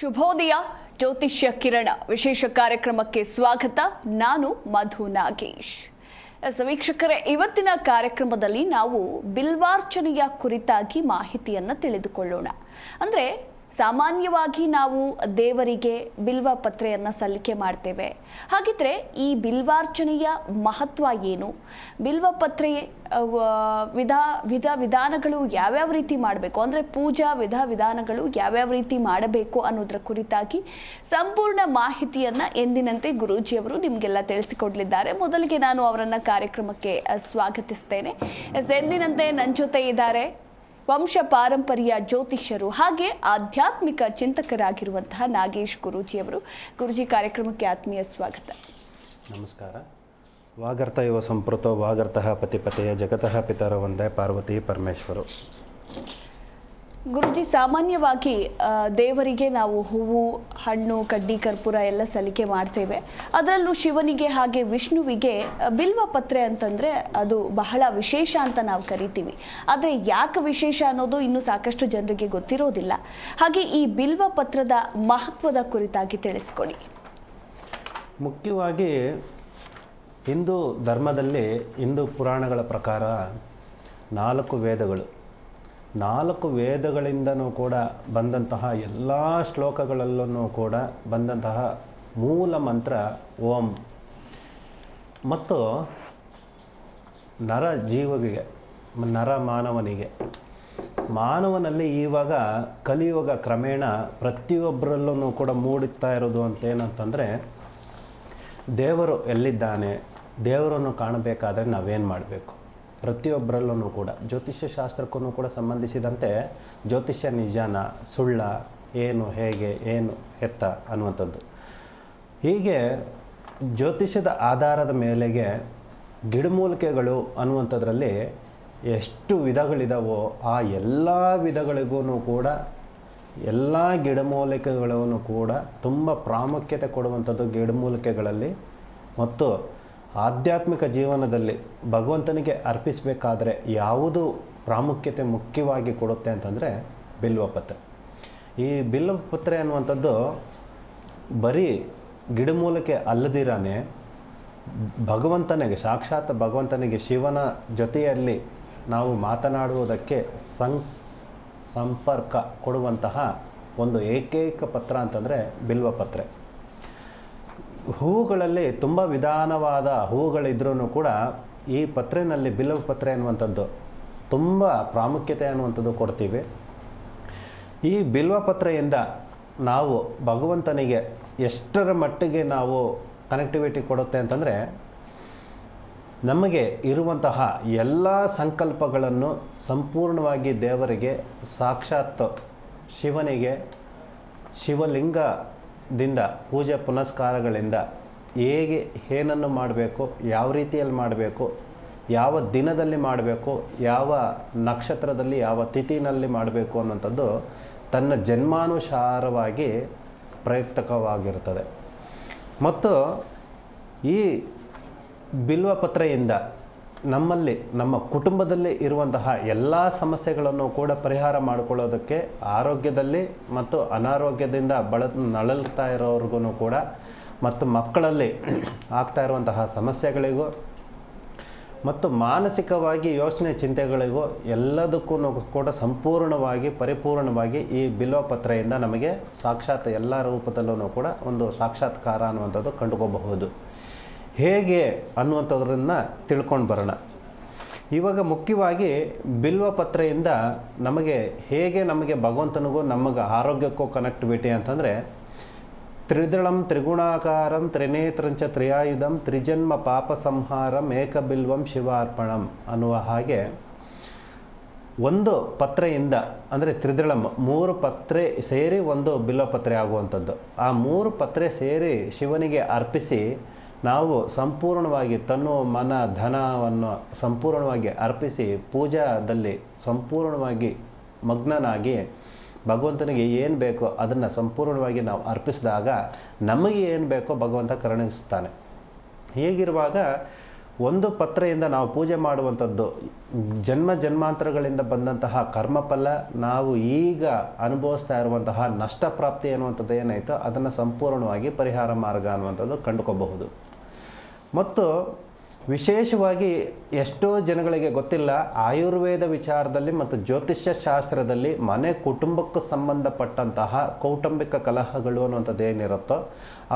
ಶುಭೋದಯ, ಜ್ಯೋತಿಷ್ಯ ಕಿರಣ. ವಿಶೇಷ ಕಾರ್ಯಕ್ರಮಕ್ಕೆ ಸ್ವಾಗತ. ನಾನು ಮಧು ನಾಗೇಶ್. ಸಮೀಕ್ಷಕರೇ ವೀಕ್ಷಕರೇ ಇವತ್ತಿನ ಕಾರ್ಯಕ್ರಮದಲ್ಲಿ ನಾವು ಬಿಲ್ವಾರ್ಚನೆಯ ಕುರಿತಾಗಿ ಮಾಹಿತಿಯನ್ನು ತಿಳಿದುಕೊಳ್ಳೋಣ. ಅಂದ್ರೆ ಸಾಮಾನ್ಯವಾಗಿ ನಾವು ದೇವರಿಗೆ ಬಿಲ್ವ ಪತ್ರೆಯನ್ನು ಸಲ್ಲಿಕೆ ಮಾಡ್ತೇವೆ. ಹಾಗಿದ್ರೆ ಈ ಬಿಲ್ವಾರ್ಚನೆಯ ಮಹತ್ವ ಏನು? ಬಿಲ್ವ ಪತ್ರೆ ವಿಧ ವಿಧ ವಿಧಾನಗಳು ಯಾವ್ಯಾವ ರೀತಿ ಮಾಡಬೇಕು? ಅಂದರೆ ಪೂಜಾ ವಿಧ ವಿಧಾನಗಳು ಯಾವ್ಯಾವ ರೀತಿ ಮಾಡಬೇಕು ಅನ್ನೋದರ ಕುರಿತಾಗಿ ಸಂಪೂರ್ಣ ಮಾಹಿತಿಯನ್ನು ಎಂದಿನಂತೆ ಗುರೂಜಿಯವರು ನಿಮಗೆಲ್ಲ ತಿಳಿಸಿಕೊಡ್ಲಿದ್ದಾರೆ. ಮೊದಲಿಗೆ ನಾನು ಅವರನ್ನು ಕಾರ್ಯಕ್ರಮಕ್ಕೆ ಸ್ವಾಗತಿಸ್ತೇನೆ. ಎಸ್, ಎಂದಿನಂತೆ ನನ್ನ ಜೊತೆ ಇದ್ದಾರೆ ವಂಶ ಪಾರಂಪರ್ಯ ಜ್ಯೋತಿಷ್ಯರು ಹಾಗೆ ಆಧ್ಯಾತ್ಮಿಕ ಚಿಂತಕರಾಗಿರುವಂತಹ ನಾಗೇಶ್ ಗುರೂಜಿಯವರು. ಗುರುಜಿ ಕಾರ್ಯಕ್ರಮಕ್ಕೆ ಆತ್ಮೀಯ ಸ್ವಾಗತ. ನಮಸ್ಕಾರ. ವಾಗರ್ತ ಇವ ಸಂಪೃತೋ, ವಾಗರ್ತಃ ಪತಿಪತೆಯ ಜಗತಃ ಪಿತರ ಒಂದೇ ಪಾರ್ವತಿ ಪರಮೇಶ್ವರು. ಗುರುಜಿ, ಸಾಮಾನ್ಯವಾಗಿ ದೇವರಿಗೆ ನಾವು ಹೂವು, ಹಣ್ಣು, ಕಡ್ಡಿ, ಕರ್ಪೂರ ಎಲ್ಲ ಸಲಿಕೆ ಮಾಡ್ತೇವೆ. ಅದರಲ್ಲೂ ಶಿವನಿಗೆ ಹಾಗೆ ವಿಷ್ಣುವಿಗೆ ಬಿಲ್ವ ಪತ್ರೆ ಅಂತಂದರೆ ಅದು ಬಹಳ ವಿಶೇಷ ಅಂತ ನಾವು ಕರಿತೀವಿ. ಆದರೆ ಯಾಕೆ ವಿಶೇಷ ಅನ್ನೋದು ಇನ್ನೂ ಸಾಕಷ್ಟು ಜನರಿಗೆ ಗೊತ್ತಿರೋದಿಲ್ಲ. ಹಾಗೆ ಈ ಬಿಲ್ವ ಪತ್ರದ ಮಹತ್ವದ ಕುರಿತಾಗಿ ತಿಳಿಸ್ಕೊಡಿ. ಮುಖ್ಯವಾಗಿ ಹಿಂದೂ ಧರ್ಮದಲ್ಲಿ ಹಿಂದೂ ಪುರಾಣಗಳ ಪ್ರಕಾರ ನಾಲ್ಕು ವೇದಗಳು. ನಾಲ್ಕು ವೇದಗಳಿಂದನೂ ಕೂಡ ಬಂದಂತಹ ಎಲ್ಲ ಶ್ಲೋಕಗಳಲ್ಲೂ ಕೂಡ ಬಂದಂತಹ ಮೂಲ ಮಂತ್ರ ಓಂ. ಮತ್ತು ನರ ಜೀವಿಗೆ, ನರ ಮಾನವನಿಗೆ. ಮಾನವನಲ್ಲಿ ಇವಾಗ ಕಲಿಯುಗ ಕ್ರಮೇಣ ಪ್ರತಿಯೊಬ್ಬರಲ್ಲೂ ಕೂಡ ಮೂಡುತ್ತಾ ಇರೋದು ಅಂತ ಏನಂತಂದರೆ ದೇವರು ಎಲ್ಲಿದ್ದಾನೆ, ದೇವರನ್ನು ಕಾಣಬೇಕಾದರೆ ನಾವೇನು ಮಾಡಬೇಕು? ಪ್ರತಿಯೊಬ್ಬರಲ್ಲೂ ಕೂಡ. ಜ್ಯೋತಿಷ್ಯ ಶಾಸ್ತ್ರಕ್ಕೂ ಕೂಡ ಸಂಬಂಧಿಸಿದಂತೆ ಜ್ಯೋತಿಷ್ಯ ನಿಜಾನ, ಸುಳ್ಳ, ಏನು, ಹೇಗೆ, ಏನು ಹೆತ್ತ ಅನ್ನುವಂಥದ್ದು. ಹೀಗೆ ಜ್ಯೋತಿಷ್ಯದ ಆಧಾರದ ಮೇಲೆಗೆ ಗಿಡಮೂಲಿಕೆಗಳು ಅನ್ನುವಂಥದ್ರಲ್ಲಿ ಎಷ್ಟು ವಿಧಗಳಿದಾವೋ ಆ ಎಲ್ಲ ವಿಧಗಳಿಗೂ ಕೂಡ, ಎಲ್ಲ ಗಿಡಮೂಲಿಕೆಗಳನ್ನು ಕೂಡ ತುಂಬ ಪ್ರಾಮುಖ್ಯತೆ ಕೊಡುವಂಥದ್ದು ಗಿಡಮೂಲಿಕೆಗಳಲ್ಲಿ. ಮತ್ತು ಆಧ್ಯಾತ್ಮಿಕ ಜೀವನದಲ್ಲಿ ಭಗವಂತನಿಗೆ ಅರ್ಪಿಸಬೇಕಾದ್ರೆ ಯಾವುದು ಪ್ರಾಮುಖ್ಯತೆ ಮುಖ್ಯವಾಗಿ ಕೊಡುತ್ತೆ ಅಂತಂದರೆ ಬಿಲ್ವಪತ್ರೆ ಈ ಬಿಲ್ವಪತ್ರೆ ಅನ್ನುವಂಥದ್ದು ಬರೀ ಗಿಡಮೂಲಕ್ಕೆ ಅಲ್ಲದಿರಾನೆ ಭಗವಂತನಿಗೆ, ಸಾಕ್ಷಾತ್ ಭಗವಂತನಿಗೆ ಶಿವನ ಜೊತೆಯಲ್ಲಿ ನಾವು ಮಾತನಾಡುವುದಕ್ಕೆ ಸಂ, ಸಂಪರ್ಕ ಕೊಡುವಂತಹ ಒಂದು ಏಕೈಕ ಪತ್ರ ಅಂತಂದರೆ ಬಿಲ್ವಪತ್ರೆ ಹೂವುಗಳಲ್ಲಿ ತುಂಬ ವಿಧಾನವಾದ ಹೂಗಳಿದ್ರೂ ಕೂಡ ಈ ಪತ್ರೆನಲ್ಲಿ ಬಿಲ್ವಪತ್ರೆ ಅನ್ನುವಂಥದ್ದು ತುಂಬ ಪ್ರಾಮುಖ್ಯತೆ ಅನ್ನುವಂಥದ್ದು ಕೊಡ್ತೀವಿ. ಈ ಬಿಲ್ವಪತ್ರೆಯಿಂದ ನಾವು ಭಗವಂತನಿಗೆ ಎಷ್ಟರ ಮಟ್ಟಿಗೆ ನಾವು ಕನೆಕ್ಟಿವಿಟಿ ಕೊಡುತ್ತೆ ಅಂತಂದರೆ ನಮಗೆ ಇರುವಂತಹ ಎಲ್ಲ ಸಂಕಲ್ಪಗಳನ್ನು ಸಂಪೂರ್ಣವಾಗಿ ದೇವರಿಗೆ ಸಾಕ್ಷಾತ್ ಶಿವನಿಗೆ ಶಿವಲಿಂಗದಿಂದ ಪೂಜೆ ಪುನಸ್ಕಾರಗಳಿಂದ ಹೇಗೆ ಏನನ್ನು ಮಾಡಬೇಕು, ಯಾವ ರೀತಿಯಲ್ಲಿ ಮಾಡಬೇಕು, ಯಾವ ದಿನದಲ್ಲಿ ಮಾಡಬೇಕು, ಯಾವ ನಕ್ಷತ್ರದಲ್ಲಿ, ಯಾವ ತಿಥಿನಲ್ಲಿ ಮಾಡಬೇಕು ಅನ್ನೋಂಥದ್ದು ತನ್ನ ಜನ್ಮಾನುಸಾರವಾಗಿ ಪ್ರಯುಕ್ತಕವಾಗಿರುತ್ತದೆ ಮತ್ತು ಈ ಬಿಲ್ವಪತ್ರೆಯಿಂದ ನಮ್ಮಲ್ಲಿ, ನಮ್ಮ ಕುಟುಂಬದಲ್ಲಿ ಇರುವಂತಹ ಎಲ್ಲ ಸಮಸ್ಯೆಗಳನ್ನು ಕೂಡ ಪರಿಹಾರ ಮಾಡಿಕೊಳ್ಳೋದಕ್ಕೆ ಆರೋಗ್ಯದಲ್ಲಿ ಮತ್ತು ಅನಾರೋಗ್ಯದಿಂದ ಬಳ, ನಳಲ್ತಾ ಇರೋರ್ಗು ಕೂಡ ಮತ್ತು ಮಕ್ಕಳಲ್ಲಿ ಆಗ್ತಾ ಇರುವಂತಹ ಸಮಸ್ಯೆಗಳಿಗೂ ಮತ್ತು ಮಾನಸಿಕವಾಗಿ ಯೋಚನೆ ಚಿಂತೆಗಳಿಗೂ ಎಲ್ಲದಕ್ಕೂ ಕೂಡ ಸಂಪೂರ್ಣವಾಗಿ, ಪರಿಪೂರ್ಣವಾಗಿ ಈ ಬಿಲ್ವಪತ್ರೆಯಿಂದ ನಮಗೆ ಸಾಕ್ಷಾತ್ ಎಲ್ಲ ರೂಪದಲ್ಲೂ ಕೂಡ ಒಂದು ಸಾಕ್ಷಾತ್ಕಾರ ಅನ್ನುವಂಥದ್ದು ಕಂಡುಕೋಬಹುದು ಹೇಗೆ ಅನ್ನುವಂಥದ್ರನ್ನ ತಿಳ್ಕೊಂಡು ಬರೋಣ. ಇವಾಗ ಮುಖ್ಯವಾಗಿ ಬಿಲ್ವಪತ್ರೆಯಿಂದ ನಮಗೆ ಹೇಗೆ ನಮಗೆ ಭಗವಂತನಿಗೂ ನಮಗೆ ಆರೋಗ್ಯಕ್ಕೂ ಕನೆಕ್ಟಿವಿಟಿ ಅಂತಂದರೆ, ತ್ರಿದಳಂ ತ್ರಿಗುಣಾಕಾರಂ ತ್ರಿನೇತ್ರಂಚ ತ್ರಿಯಾಯುಧಂ ತ್ರಿಜನ್ಮ ಪಾಪ ಸಂಹಾರಂ ಏಕಬಿಲ್ವಂ ಶಿವಾರ್ಪಣಂ ಅನ್ನುವ ಹಾಗೆ ಒಂದು ಪತ್ರೆಯಿಂದ, ಅಂದರೆ ತ್ರಿದಳಂ ಮೂರು ಪತ್ರೆ ಸೇರಿ ಒಂದು ಬಿಲ್ವಪತ್ರೆ ಆಗುವಂಥದ್ದು. ಆ ಮೂರು ಪತ್ರೆ ಸೇರಿ ಶಿವನಿಗೆ ಅರ್ಪಿಸಿ ನಾವು ಸಂಪೂರ್ಣವಾಗಿ ತನ್ನು ಮನ, ಧನವನ್ನು ಸಂಪೂರ್ಣವಾಗಿ ಅರ್ಪಿಸಿ ಪೂಜಾದಲ್ಲಿ ಸಂಪೂರ್ಣವಾಗಿ ಮಗ್ನನಾಗಿ ಭಗವಂತನಿಗೆ ಏನು ಬೇಕೋ ಅದನ್ನು ಸಂಪೂರ್ಣವಾಗಿ ನಾವು ಅರ್ಪಿಸಿದಾಗ ನಮಗೆ ಏನು ಬೇಕೋ ಭಗವಂತ ಕರುಣಿಸ್ತಾನೆ ಹೀಗಿರುವಾಗ ಒಂದು ಪತ್ರೆಯಿಂದ ನಾವು ಪೂಜೆ ಮಾಡುವಂಥದ್ದು, ಜನ್ಮ ಜನ್ಮಾಂತರಗಳಿಂದ ಬಂದಂತಹ ಕರ್ಮಫಲ, ನಾವು ಈಗ ಅನುಭವಿಸ್ತಾ ಇರುವಂತಹ ನಷ್ಟ ಪ್ರಾಪ್ತಿ ಅನ್ನುವಂಥದ್ದು ಏನಾಯಿತು ಅದನ್ನು ಸಂಪೂರ್ಣವಾಗಿ ಪರಿಹಾರ ಮಾರ್ಗ ಅನ್ನುವಂಥದ್ದು ಕಂಡುಕೋಬಹುದು. ಮತ್ತು ವಿಶೇಷವಾಗಿ ಎಷ್ಟೋ ಜನಗಳಿಗೆ ಗೊತ್ತಿಲ್ಲ, ಆಯುರ್ವೇದ ವಿಚಾರದಲ್ಲಿ ಮತ್ತು ಜ್ಯೋತಿಷ್ಯ ಶಾಸ್ತ್ರದಲ್ಲಿ ಮನೆ ಕುಟುಂಬಕ್ಕೆ ಸಂಬಂಧಪಟ್ಟಂತಹ ಕೌಟುಂಬಿಕ ಕಲಹಗಳು ಅನ್ನುವಂಥದ್ದು ಏನಿರುತ್ತೋ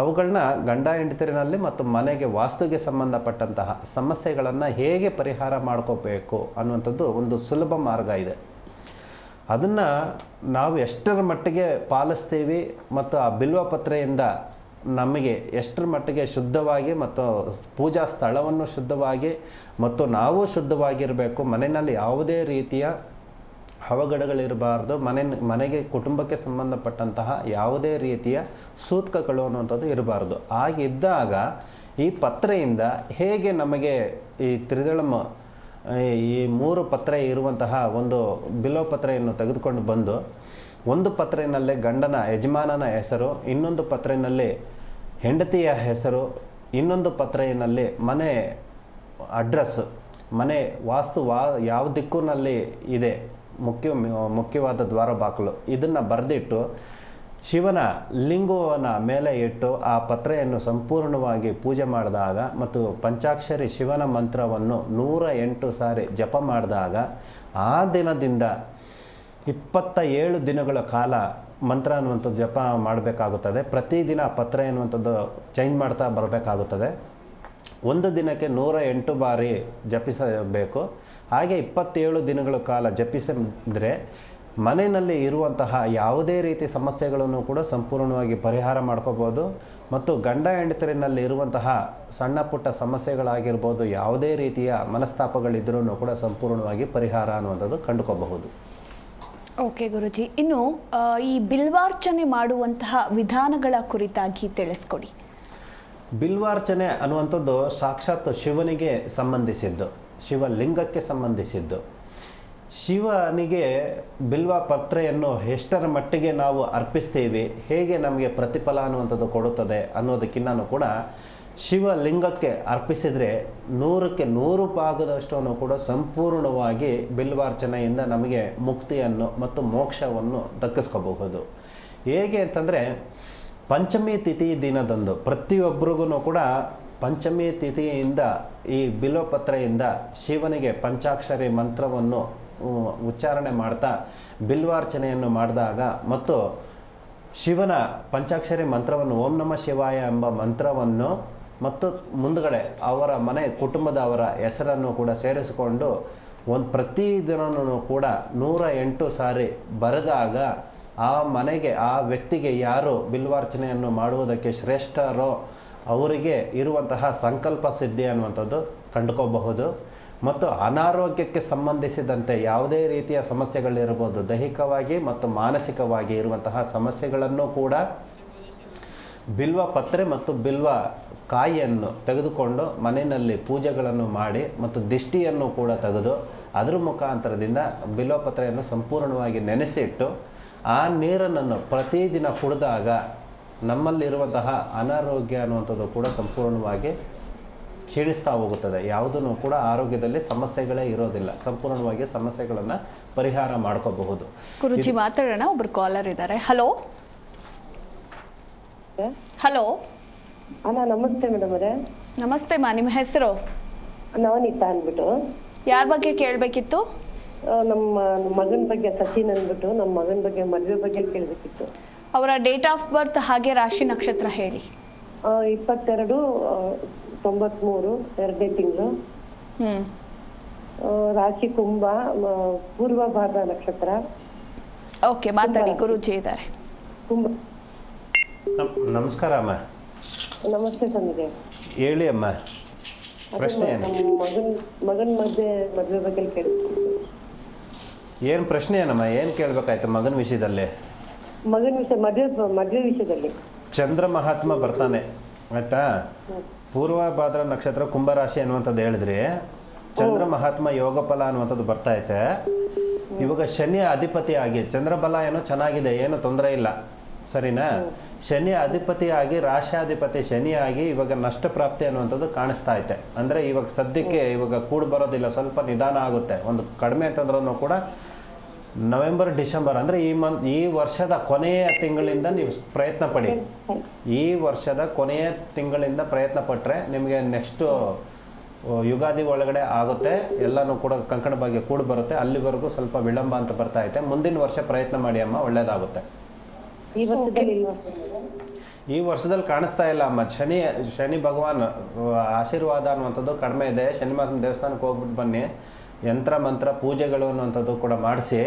ಅವುಗಳನ್ನ ಗಂಡ ಹೆಂಡತಿರಿನಲ್ಲಿ ಮತ್ತು ಮನೆಗೆ ವಾಸ್ತುಗೆ ಸಂಬಂಧಪಟ್ಟಂತಹ ಸಮಸ್ಯೆಗಳನ್ನು ಹೇಗೆ ಪರಿಹಾರ ಮಾಡ್ಕೋಬೇಕು ಅನ್ನುವಂಥದ್ದು ಒಂದು ಸುಲಭ ಮಾರ್ಗ ಇದೆ. ಅದನ್ನು ನಾವು ಎಷ್ಟರ ಮಟ್ಟಿಗೆ ಪಾಲಿಸ್ತೀವಿ ಮತ್ತು ಆ ಬಿಲ್ವ ಪತ್ರೆಯಿಂದ ನಮಗೆ ಎಷ್ಟರ ಮಟ್ಟಿಗೆ ಶುದ್ಧವಾಗಿ ಮತ್ತು ಪೂಜಾ ಸ್ಥಳವನ್ನು ಶುದ್ಧವಾಗಿ ಮತ್ತು ನಾವು ಶುದ್ಧವಾಗಿರಬೇಕು, ಮನೆಯಲ್ಲಿ ಯಾವುದೇ ರೀತಿಯ ಅವಘಡಗಳಿರಬಾರ್ದು, ಮನೆ, ಮನೆಗೆ ಕುಟುಂಬಕ್ಕೆ ಸಂಬಂಧಪಟ್ಟಂತಹ ಯಾವುದೇ ರೀತಿಯ ಸೂತ್ಕಗಳು ಅನ್ನುವಂಥದ್ದು ಇರಬಾರ್ದು. ಹಾಗಿದ್ದಾಗ ಈ ಪತ್ರೆಯಿಂದ ಹೇಗೆ ನಮಗೆ ಈ ತ್ರಿದಳಮ ಈ ಮೂರು ಪತ್ರೆ ಇರುವಂತಹ ಒಂದು ಬಿಲೋ ಪತ್ರೆಯನ್ನು ತೆಗೆದುಕೊಂಡು ಬಂದು ಒಂದು ಪತ್ರೆಯಲ್ಲಿ ಗಂಡನ ಯಜಮಾನನ ಹೆಸರು, ಇನ್ನೊಂದು ಪತ್ರೆಯಲ್ಲಿ ಹೆಂಡತಿಯ ಹೆಸರು, ಇನ್ನೊಂದು ಪತ್ರೆಯಲ್ಲಿ ಮನೆ ಅಡ್ರೆಸ್, ಮನೆ ವಾಸ್ತು ವಾ ಯಾವ ದಿಕ್ಕಿನಲ್ಲಿ ಇದೆ. ಮುಖ್ಯ, ಮುಖ್ಯವಾದ ದ್ವಾರ ಬಾಗಿಲು. ಇದನ್ನು ಬರೆದಿಟ್ಟು ಶಿವನ ಲಿಂಗವನ ಮೇಲೆ ಇಟ್ಟು ಆ ಪತ್ರೆಯನ್ನು ಸಂಪೂರ್ಣವಾಗಿ ಪೂಜೆ ಮಾಡಿದಾಗ ಮತ್ತು ಪಂಚಾಕ್ಷರಿ ಶಿವನ ಮಂತ್ರವನ್ನು ನೂರ ಎಂಟು ಸಾರಿ ಜಪ ಮಾಡಿದಾಗ ಆ ದಿನದಿಂದ ಇಪ್ಪತ್ತ ಏಳು ದಿನಗಳ ಕಾಲ ಮಂತ್ರ ಅನ್ನುವಂಥದ್ದು ಜಪ ಮಾಡಬೇಕಾಗುತ್ತದೆ. ಪ್ರತಿದಿನ ಪತ್ರ ಎನ್ನುವಂಥದ್ದು ಚೇಂಜ್ ಮಾಡ್ತಾ ಬರಬೇಕಾಗುತ್ತದೆ. ಒಂದು ದಿನಕ್ಕೆ ನೂರ ಎಂಟು ಬಾರಿ ಜಪಿಸಬೇಕು. ಹಾಗೆ ಇಪ್ಪತ್ತೇಳು ದಿನಗಳ ಕಾಲ ಜಪಿಸಿದ್ರೆ ಮನೆಯಲ್ಲಿ ಇರುವಂತಹ ಯಾವುದೇ ರೀತಿ ಸಮಸ್ಯೆಗಳನ್ನು ಕೂಡ ಸಂಪೂರ್ಣವಾಗಿ ಪರಿಹಾರ ಮಾಡ್ಕೋಬೋದು. ಮತ್ತು ಗಂಡ ಹೆಂಡತಿರಿನಲ್ಲಿ ಇರುವಂತಹ ಸಣ್ಣ ಪುಟ್ಟ ಸಮಸ್ಯೆಗಳಾಗಿರ್ಬೋದು, ಯಾವುದೇ ರೀತಿಯ ಮನಸ್ತಾಪಗಳಿದ್ರೂ ಕೂಡ ಸಂಪೂರ್ಣವಾಗಿ ಪರಿಹಾರ ಅನ್ನುವಂಥದ್ದು ಕಂಡುಕೋಬಹುದು. ಓಕೆ ಗುರುಜಿ ಇನ್ನು ಈ ಬಿಲ್ವಾರ್ಚನೆ ಮಾಡುವಂತಹ ವಿಧಾನಗಳ ಕುರಿತಾಗಿ ತಿಳಿಸ್ಕೊಡಿ. ಬಿಲ್ವಾರ್ಚನೆ ಅನ್ನುವಂಥದ್ದು ಸಾಕ್ಷಾತ್ ಶಿವನಿಗೆ ಸಂಬಂಧಿಸಿದ್ದು, ಶಿವಲಿಂಗಕ್ಕೆ ಸಂಬಂಧಿಸಿದ್ದು. ಶಿವನಿಗೆ ಬಿಲ್ವ ಪತ್ರೆಯನ್ನು ಎಷ್ಟರ ಮಟ್ಟಿಗೆ ನಾವು ಅರ್ಪಿಸ್ತೀವಿ, ಹೇಗೆ ನಮಗೆ ಪ್ರತಿಫಲ ಅನ್ನುವಂಥದ್ದು ಕೊಡುತ್ತದೆ ಅನ್ನೋದಕ್ಕಿಂತನೂ ಕೂಡ ಶಿವಲಿಂಗಕ್ಕೆ ಅರ್ಪಿಸಿದರೆ ನೂರಕ್ಕೆ ನೂರು ಭಾಗದಷ್ಟನ್ನು ಕೂಡ ಸಂಪೂರ್ಣವಾಗಿ ಬಿಲ್ವಾರ್ಚನೆಯಿಂದ ನಮಗೆ ಮುಕ್ತಿಯನ್ನು ಮತ್ತು ಮೋಕ್ಷವನ್ನು ದಕ್ಕಿಸ್ಕೋಬಹುದು ಹೇಗೆ ಅಂತಂದರೆ, ಪಂಚಮಿ ತಿಥಿ ದಿನದಂದು ಪ್ರತಿಯೊಬ್ಬರಿಗೂ ಕೂಡ ಪಂಚಮಿ ತಿಥಿಯಿಂದ ಈ ಬಿಲ್ವಪತ್ರೆಯಿಂದ ಶಿವನಿಗೆ ಪಂಚಾಕ್ಷರಿ ಮಂತ್ರವನ್ನು ಉಚ್ಚಾರಣೆ ಮಾಡ್ತಾ ಬಿಲ್ವಾರ್ಚನೆಯನ್ನು ಮಾಡಿದಾಗ ಮತ್ತು ಶಿವನ ಪಂಚಾಕ್ಷರಿ ಮಂತ್ರವನ್ನು ಓಂ ನಮ ಶಿವಾಯ ಎಂಬ ಮಂತ್ರವನ್ನು ಮತ್ತು ಮುಂದುಗಡೆ ಅವರ ಮನೆ ಕುಟುಂಬದವರ ಹೆಸರನ್ನು ಕೂಡ ಸೇರಿಸಿಕೊಂಡು ಒಂದು ಪ್ರತಿದಿನವೂ ಕೂಡ ನೂರ ಎಂಟು ಸಾರಿ ಬರೆದಾಗ ಆ ಮನೆಗೆ, ಆ ವ್ಯಕ್ತಿಗೆ ಯಾರು ಬಿಲ್ವಾರ್ಚನೆಯನ್ನು ಮಾಡುವುದಕ್ಕೆ ಶ್ರೇಷ್ಠರೋ ಅವರಿಗೆ ಇರುವಂತಹ ಸಂಕಲ್ಪ ಸಿದ್ಧಿ ಅನ್ನುವಂಥದ್ದು ಕಂಡುಕೋಬಹುದು. ಮತ್ತು ಅನಾರೋಗ್ಯಕ್ಕೆ ಸಂಬಂಧಿಸಿದಂತೆ ಯಾವುದೇ ರೀತಿಯ ಸಮಸ್ಯೆಗಳಿರ್ಬೋದು, ದೈಹಿಕವಾಗಿ ಮತ್ತು ಮಾನಸಿಕವಾಗಿ ಇರುವಂತಹ ಸಮಸ್ಯೆಗಳನ್ನು ಕೂಡ ಬಿಲ್ವ ಪತ್ರೆ ಮತ್ತು ಬಿಲ್ವ ಕಾಯಿಯನ್ನು ತೆಗೆದುಕೊಂಡು ಮನೆಯಲ್ಲಿ ಪೂಜೆಗಳನ್ನು ಮಾಡಿ ಮತ್ತು ದಿಷ್ಟಿಯನ್ನು ಕೂಡ ತೆಗೆದು ಅದರ ಮುಖಾಂತರದಿಂದ ಬಿಲೋಪತ್ರೆಯನ್ನು ಸಂಪೂರ್ಣವಾಗಿ ನೆನೆಸಿಟ್ಟು ಆ ನೀರನ್ನು ಪ್ರತಿದಿನ ಕುಡಿದಾಗ ನಮ್ಮಲ್ಲಿರುವಂತಹ ಅನಾರೋಗ್ಯ ಅನ್ನುವಂಥದ್ದು ಕೂಡ ಸಂಪೂರ್ಣವಾಗಿ ಕ್ಷೀಣಿಸ್ತಾ ಹೋಗುತ್ತದೆ. ಯಾವುದೂ ಕೂಡ ಆರೋಗ್ಯದಲ್ಲಿ ಸಮಸ್ಯೆಗಳೇ ಇರೋದಿಲ್ಲ. ಸಂಪೂರ್ಣವಾಗಿ ಸಮಸ್ಯೆಗಳನ್ನು ಪರಿಹಾರ ಮಾಡ್ಕೋಬಹುದು. ಗುರುಜಿ ಮಾತಾಡೋಣ ಒಬ್ರು ಕಾಲರ್ ಇದ್ದಾರೆ. ಹಲೋ ಹಲೋ ಅಣ್ಣ ನಮಸ್ತೆ ಮೇಡಮ್ ಅವರೇ. ನಮಸ್ತೆ ಮಾ ನಿಮ್ಮ ಹೆಸರು? ನವನೀತಾ ಅಂದ್ಬಿಟ್ಟು. ಯಾರ ಬಗ್ಗೆ ಕೇಳಬೇಕಿತ್ತು? ನಮ್ಮ ಮಗನ ಬಗ್ಗೆ ಸಚಿನ್ ಅಂದ್ಬಿಟ್ಟು ನಮ್ಮ ಮಗನ ಬಗ್ಗೆ ಮದುವೆ ಬಗ್ಗೆ ಕೇಳಬೇಕಿತ್ತು. ಅವರ ಡೇಟ್ ಆಫ್ ಬರ್ತ್ ಹಾಗೆ ರಾಶಿ ನಕ್ಷತ್ರ ಹೇಳಿ. ಇಪ್ಪತ್ತೆರಡು ಆ, ತೊಂಬತ್ಮೂರು ಎರಡನೇ ತಿಂಗಳು. ಹ್ಮ್. ರಾಶಿ ಕುಂಭ ಆ, ಪೂರ್ವ ಭಾಗ ನಕ್ಷತ್ರ. ಓಕೆ ಮಾತಾಡಿ ಗುರುಜಿ ಇದ್ದಾರೆ. ಕುಂಭ. ನಮ್- ನಮಸ್ಕಾರ ಅಮ್ಮ. ನಮಸ್ತೆ ಸ್ವಾಮಿಗೆ ಹೇಳಿ ಅಮ್ಮ. ಪ್ರಶ್ನೆ ಏನು? ಮಗನ್ ಮಗನ ಮಧ್ಯೆ ಮದುವೆ ಬಗ್ಗೆ ಏನು ಪ್ರಶ್ನೆ ಏನಮ್ಮ? ಏನು ಕೇಳಬೇಕಾಯ್ತು ಮಗನ ವಿಷಯದಲ್ಲಿ? ಮಗನ ವಿಷಯ ಮದುವೆ ಮದುವೆ ವಿಷಯದಲ್ಲಿ. ಚಂದ್ರ ಮಹಾತ್ಮ ಬರ್ತಾನೆ. ಆಯ್ತಾ? ಪೂರ್ವ ಭಾದ್ರ ನಕ್ಷತ್ರ ಕುಂಭರಾಶಿ ಅನ್ನುವಂಥದ್ದು ಹೇಳಿದ್ರಿ. ಚಂದ್ರ ಮಹಾತ್ಮ ಯೋಗ ಫಲ ಅನ್ನುವಂಥದ್ದು ಬರ್ತಾ ಐತೆ. ಇವಾಗ ಶನಿ ಅಧಿಪತಿ ಆಗಿ ಚಂದ್ರಬಲ ಏನೋ ಚೆನ್ನಾಗಿದೆ ಏನೋ ತೊಂದರೆ ಇಲ್ಲ. ಸರಿನಾ? ಶನಿ ಅಧಿಪತಿಯಾಗಿ ರಾಶಾಧಿಪತಿ ಶನಿಯಾಗಿ ಇವಾಗ ನಷ್ಟ ಪ್ರಾಪ್ತಿ ಅನ್ನುವಂಥದ್ದು ಕಾಣಿಸ್ತಾ ಐತೆ. ಅಂದರೆ ಇವಾಗ ಸದ್ಯಕ್ಕೆ ಇವಾಗ ಕೂಡ್ ಬರೋದಿಲ್ಲ ಸ್ವಲ್ಪ ನಿಧಾನ ಆಗುತ್ತೆ. ಒಂದು ಕಡಿಮೆ ಅಂತಂದ್ರೂ ಕೂಡ ನವೆಂಬರ್ ಡಿಸೆಂಬರ್ ಅಂದರೆ ಈ ಮಂತ್ ಈ ವರ್ಷದ ಕೊನೆಯ ತಿಂಗಳಿಂದ ನೀವು ಪ್ರಯತ್ನ ಪಡಿ. ಈ ವರ್ಷದ ಕೊನೆಯ ತಿಂಗಳಿಂದ ಪ್ರಯತ್ನ ಪಟ್ಟರೆ ನಿಮಗೆ ನೆಕ್ಸ್ಟು ಯುಗಾದಿ ಒಳಗಡೆ ಆಗುತ್ತೆ. ಎಲ್ಲನೂ ಕೂಡ ಕಂಕಣ ಬಗ್ಗೆ ಕೂಡ ಬರುತ್ತೆ. ಅಲ್ಲಿವರೆಗೂ ಸ್ವಲ್ಪ ವಿಳಂಬ ಅಂತ ಬರ್ತಾ ಐತೆ. ಮುಂದಿನ ವರ್ಷ ಪ್ರಯತ್ನ ಮಾಡಿ ಅಮ್ಮ ಒಳ್ಳೇದಾಗುತ್ತೆ. ಈ ವರ್ಷದಲ್ಲಿ ಇಲ್ವಾ ಈ ವರ್ಷದಲ್ಲಿ ಕಾಣಿಸ್ತಾ ಇಲ್ಲ ಅಮ್ಮ. ಶನಿ ಶನಿ ಭಗವಾನ್ ಆಶೀರ್ವಾದ ಅನ್ನುವಂಥದ್ದು ಕಡಿಮೆ ಇದೆ. ಶನಿ ಮಹಾತ್ಮ ದೇವಸ್ಥಾನಕ್ಕೆ ಹೋಗ್ಬಿಟ್ಟು ಬನ್ನಿ. ಯಂತ್ರ ಮಂತ್ರ ಪೂಜೆಗಳು ಅನ್ನುವಂಥದ್ದು ಕೂಡ ಮಾಡಿಸಿ.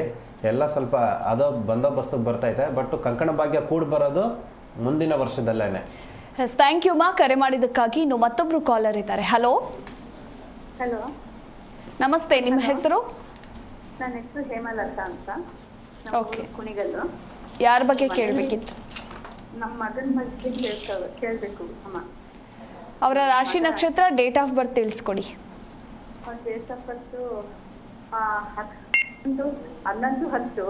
ಎಲ್ಲ ಸ್ವಲ್ಪ ಅದೋ ಬಂದೋಬಸ್ತಿಗೆ ಬರ್ತೈತೆ ಬಟ್ ಕಂಕಣ ಭಾಗ್ಯ ಕೂಡ ಬರೋದು ಮುಂದಿನ ವರ್ಷದಲ್ಲೇನೆ. ಎಸ್ ಥ್ಯಾಂಕ್ ಯು ಮಾ ಕರೆ ಮಾಡಿದ್ದಕ್ಕಾಗಿ ಇನ್ನು ಮತ್ತೊಬ್ರು ಕಾಲರ್ ಇದ್ದಾರೆ. ಹಲೋ ಹಲೋ ನಮಸ್ತೆ. ನಿಮ್ಮ ಹೆಸರು? ನನ್ನ ಹೆಸರು ಹೇಮಲತಾ ಅಂತ. ಓಕೆ ಕುಣಿಗಲ್ಲು. ಯಾರ ಬಗ್ಗೆ ಕೇಳಬೇಕಿತ್ತು? ನಮ್ಮ ಮಗನ ಬಗ್ಗೆ ಕೇಳ್ತಾವ ಕೇಳಬೇಕು ಅಮ್ಮ. ಅವರ ರಾಶಿ ನಕ್ಷತ್ರ ಡೇಟ್ ಆಫ್ ಬರ್ತ್ ತಿಳಿಸ್ಕೊಡಿ. ಡೇಟ್ ಆಫ್ ಬರ್ತು ಹನ್ನೊಂದು ಹನ್ನೊಂದು ಹತ್ತು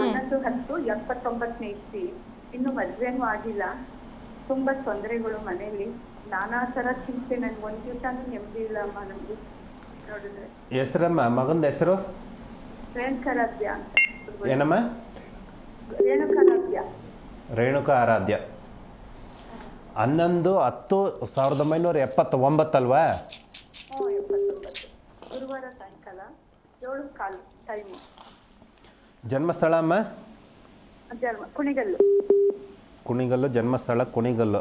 ಹನ್ನೊಂದು ಹತ್ತು ಎಪ್ಪತ್ತೊಂಬತ್ತನೇ ಇಸ್ವಿ. ಇನ್ನು ಮದ್ವೆನೂ ಆಗಿಲ್ಲ. ತುಂಬಾ ತೊಂದರೆಗಳು ಮನೆಯಲ್ಲಿ. ನಾನಾ ತರ ಚಿಂತೆ ನನ್ಗೆ ಒಂದ್ ದಿವಸನೂ ನೆಮ್ಮದಿ ಇಲ್ಲ ಅಮ್ಮ ನಮ್ಗೆ. ನೋಡಿದ್ರೆ. ಹೆಸರಮ್ಮ ಮಗನ ಹೆಸರು? ರೇಣುಕರಾಧ್ಯ ಏನಮ್ಮ? ರೇಣುಕಾ ಆರಾಧ್ಯ ಹನ್ನೊಂದು ಹತ್ತು ಸಾವಿರದ ಒಂಬೈನೂರ ಎಪ್ಪತ್ತ ಒಂಬತ್ತಲ್ವಾ ಜನ್ಮಸ್ಥಳ ಅಮ್ಮ? ಕುಣಿಗಲ್ಲು. ಕುಣಿಗಲ್ಲು ಜನ್ಮಸ್ಥಳ ಕುಣಿಗಲ್ಲು.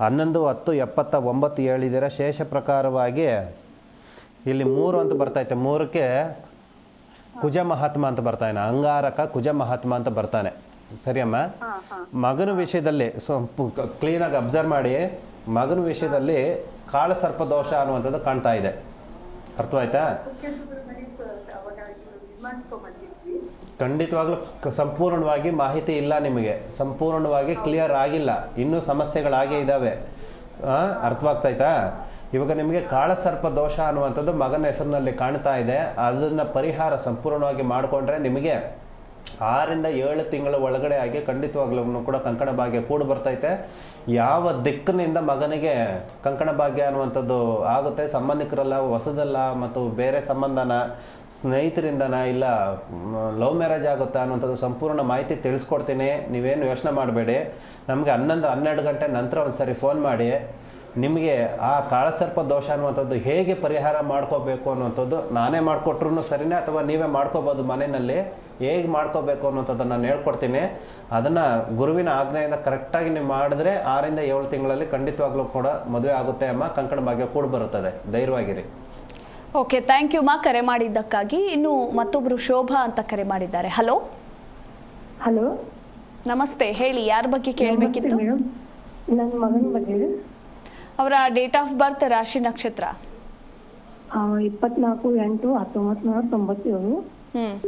ಹನ್ನೊಂದು ಹತ್ತು ಎಪ್ಪತ್ತ ಒಂಬತ್ತು ಹೇಳಿದಿರ ಶೇಷ ಪ್ರಕಾರವಾಗಿ ಇಲ್ಲಿ ಮೂರು ಅಂತ ಬರ್ತೈತೆ ಮೂರಕ್ಕೆ ಕುಜ ಮಹಾತ್ಮ ಅಂತ ಬರ್ತಾನೆ ಅಂಗಾರಕ ಕುಜ ಮಹಾತ್ಮ ಅಂತ ಬರ್ತಾನೆ. ಸರಿಯಮ್ಮ? ಮಗನ ವಿಷಯದಲ್ಲಿ ಸ್ವಲ್ಪ ಕ್ಲೀನಾಗಿ ಅಬ್ಸರ್ವ್ ಮಾಡಿ ಮಗನ ವಿಷಯದಲ್ಲಿ ಕಾಳ ಸರ್ಪ ದೋಷ ಅನ್ನುವಂಥದ್ದು ಕಾಣ್ತಾ ಇದೆ. ಅರ್ಥವಾಯ್ತಾ? ಖಂಡಿತವಾಗ್ಲೂ ಸಂಪೂರ್ಣವಾಗಿ ಮಾಹಿತಿ ಇಲ್ಲ ನಿಮಗೆ. ಸಂಪೂರ್ಣವಾಗಿ ಕ್ಲಿಯರ್ ಆಗಿಲ್ಲ. ಇನ್ನೂ ಸಮಸ್ಯೆಗಳಾಗೇ ಇದ್ದಾವೆ ಅರ್ಥವಾಗ್ತಾಯ್ತಾ ಇವಾಗ ನಿಮಗೆ ಕಾಳಸರ್ಪ ದೋಷ ಅನ್ನುವಂಥದ್ದು ಮಗನ ಹೆಸರಿನಲ್ಲಿ ಕಾಣ್ತಾ ಇದೆ. ಅದನ್ನು ಪರಿಹಾರ ಸಂಪೂರ್ಣವಾಗಿ ಮಾಡಿಕೊಂಡ್ರೆ ನಿಮಗೆ ಆರಿಂದ ಏಳು ತಿಂಗಳ ಒಳಗಡೆ ಆಗಿ ಖಂಡಿತವಾಗ್ಲೂ ಕೂಡ ಕಂಕಣ ಭಾಗ್ಯ ಕೂಡ ಬರ್ತೈತೆ. ಯಾವ ದಿಕ್ಕಿನಿಂದ ಮಗನಿಗೆ ಕಂಕಣ ಭಾಗ್ಯ ಅನ್ನುವಂಥದ್ದು ಆಗುತ್ತೆ? ಸಂಬಂಧಿಕರಲ್ಲ, ಹೊಸದಲ್ಲ, ಮತ್ತು ಬೇರೆ ಸಂಬಂಧನ, ಸ್ನೇಹಿತರಿಂದನ, ಇಲ್ಲ ಲವ್ ಮ್ಯಾರೇಜ್ ಆಗುತ್ತಾ ಅನ್ನುವಂಥದ್ದು ಸಂಪೂರ್ಣ ಮಾಹಿತಿ ತಿಳಿಸ್ಕೊಡ್ತೀನಿ. ನೀವೇನು ಯೋಚನೆ ಮಾಡಬೇಡಿ. ನಮಗೆ ಹನ್ನೊಂದು ಹನ್ನೆರಡು ಗಂಟೆ ನಂತರ ಒಂದು ಫೋನ್ ಮಾಡಿ. ನಿಮಗೆ ಆ ಕಾಳಸರ್ಪ ದೋಷ ಅನ್ನುವಂಥದ್ದು ಹೇಗೆ ಪರಿಹಾರ ಮಾಡ್ಕೋಬೇಕು ಅನ್ನುವಂಥದ್ದು ನಾನೇ ಮಾಡಿಕೊಟ್ರು ಸರಿನೇ ಅಥವಾ ನೀವೇ ಮಾಡ್ಕೋಬೋದು ಮನೆಯಲ್ಲಿ? ಹೇಗೆ ಮಾಡ್ಕೋಬೇಕು ಅನ್ನೋಂಥದ್ದು ನಾನು ಹೇಳ್ಕೊಡ್ತೀನಿ. ಅದನ್ನು ಗುರುವಿನ ಆಜ್ಞೆಯಿಂದ ಕರೆಕ್ಟಾಗಿ ನೀವು ಮಾಡಿದ್ರೆ ಆರಿಂದ ಏಳು ತಿಂಗಳಲ್ಲಿ ಖಂಡಿತವಾಗ್ಲೂ ಕೂಡ ಮದುವೆ ಆಗುತ್ತೆ ಅಮ್ಮ. ಕಂಕಣ ಭಾಗ್ಯ ಕೂಡ ಬರುತ್ತದೆ. ಧೈರ್ಯವಾಗಿರಿ. ಓಕೆ ಥ್ಯಾಂಕ್ ಯು ಮಾ ಕರೆ ಮಾಡಿದ್ದಕ್ಕಾಗಿ ಇನ್ನು ಮತ್ತೊಬ್ರು ಶೋಭಾ ಅಂತ ಕರೆ ಮಾಡಿದ್ದಾರೆ. ಹಲೋ ಹಲೋ ನಮಸ್ತೆ. ಹೇಳಿ ಯಾರ ಬಗ್ಗೆ ಕೇಳಬೇಕಿತ್ತು? ನನ್ನ ಮಗನ ಬಗ್ಗೆ ಅವರ ಡೇಟ್ ಆಫ್ ಬರ್ತ್ ರಾಶಿ ನಕ್ಷತ್ರ? ಇಪ್ಪತ್ನಾಲ್ಕು ಎಂಟು ಹತ್ತೊಂಬತ್ತು ನೂರ ತೊಂಬತ್ತೇಳು. ಹ್ಮ್.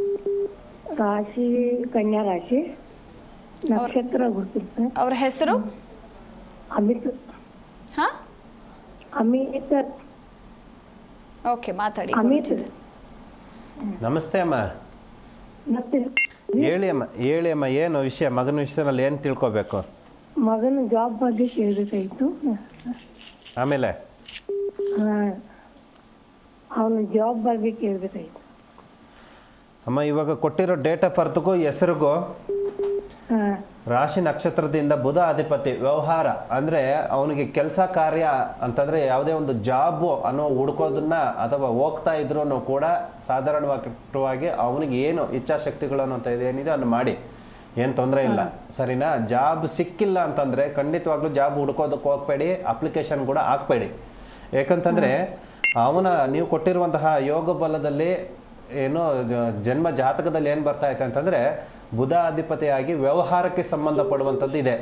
ರಾಶಿ ಕನ್ಯಾ ರಾಶಿ. ನಕ್ಷತ್ರ ಗುರುತಿರ್ತಾರೆ ಅವ್ರ ಹೆಸರು? ಅಮಿತ್. ಹಾ? ಅಮಿತ್. ಓಕೆ ಮಾತಾಡಿ. ಅಮಿತ್. ನಮಸ್ತೆ ಅಮ್ಮ. ಮತ್ತೆ? ಹೇಳಿ ಅಮ್ಮ ಹೇಳಿ ಅಮ್ಮ ಏನು ವಿಷಯ? ಮಗನ ವಿಷಯದಲ್ಲಿ ಏನು ತಿಳ್ಕೋಬೇಕು? ಮಗನ ಜಾಬ್ ಬಗ್ಗೆ ಕೇಳಬೇಕಾಯ್ತು. ಆಮೇಲೆ? ಅವನ ಜಾಬ್ ಬಗ್ಗೆ ಅಮ್ಮ ಇವಾಗ ಕೊಟ್ಟಿರೋ ಡೇಟ್ ಆಫ್ ಬರ್ತ್ಗೂ ಹೆಸರಿಗೂ ರಾಶಿ ನಕ್ಷತ್ರದಿಂದ ಬುಧ ಅಧಿಪತಿ ವ್ಯವಹಾರ ಅಂದರೆ ಅವನಿಗೆ ಕೆಲಸ ಕಾರ್ಯ ಅಂತಂದರೆ ಯಾವುದೇ ಒಂದು ಜಾಬು ಅನ್ನೋ ಹುಡ್ಕೋದನ್ನ ಅಥವಾ ಹೋಗ್ತಾ ಇದ್ರು ಕೂಡ ಸಾಧಾರಣವಾಗಿ ಅವನಿಗೆ ಏನು ಇಚ್ಛಾಶಕ್ತಿಗಳು ಅನ್ನೋಂಥ ಏನಿದೆ ಅದನ್ನು ಮಾಡಿ. ಏನು ತೊಂದರೆ ಇಲ್ಲ. ಸರಿನಾ? ಜಾಬ್ ಸಿಕ್ಕಿಲ್ಲ ಅಂತಂದರೆ ಖಂಡಿತವಾಗ್ಲೂ ಜಾಬ್ ಹುಡ್ಕೋದಕ್ಕೆ ಹೋಗ್ಬೇಡಿ ಅಪ್ಲಿಕೇಶನ್ ಕೂಡ ಹಾಕ್ಬೇಡಿ. ಏಕಂತಂದರೆ ಅವನ ನೀವು ಕೊಟ್ಟಿರುವಂತಹ ಯೋಗ ಬಲದಲ್ಲಿ ಏನು ಜನ್ಮ ಜಾತಕದಲ್ಲಿ ಏನು ಬರ್ತಾ ಐತೆ ಅಂತಂದರೆ ಬುಧ ಅಧಿಪತಿಯಾಗಿ ವ್ಯವಹಾರಕ್ಕೆ ಸಂಬಂಧಪಡುವಂಥದ್ದು ಇದೆ.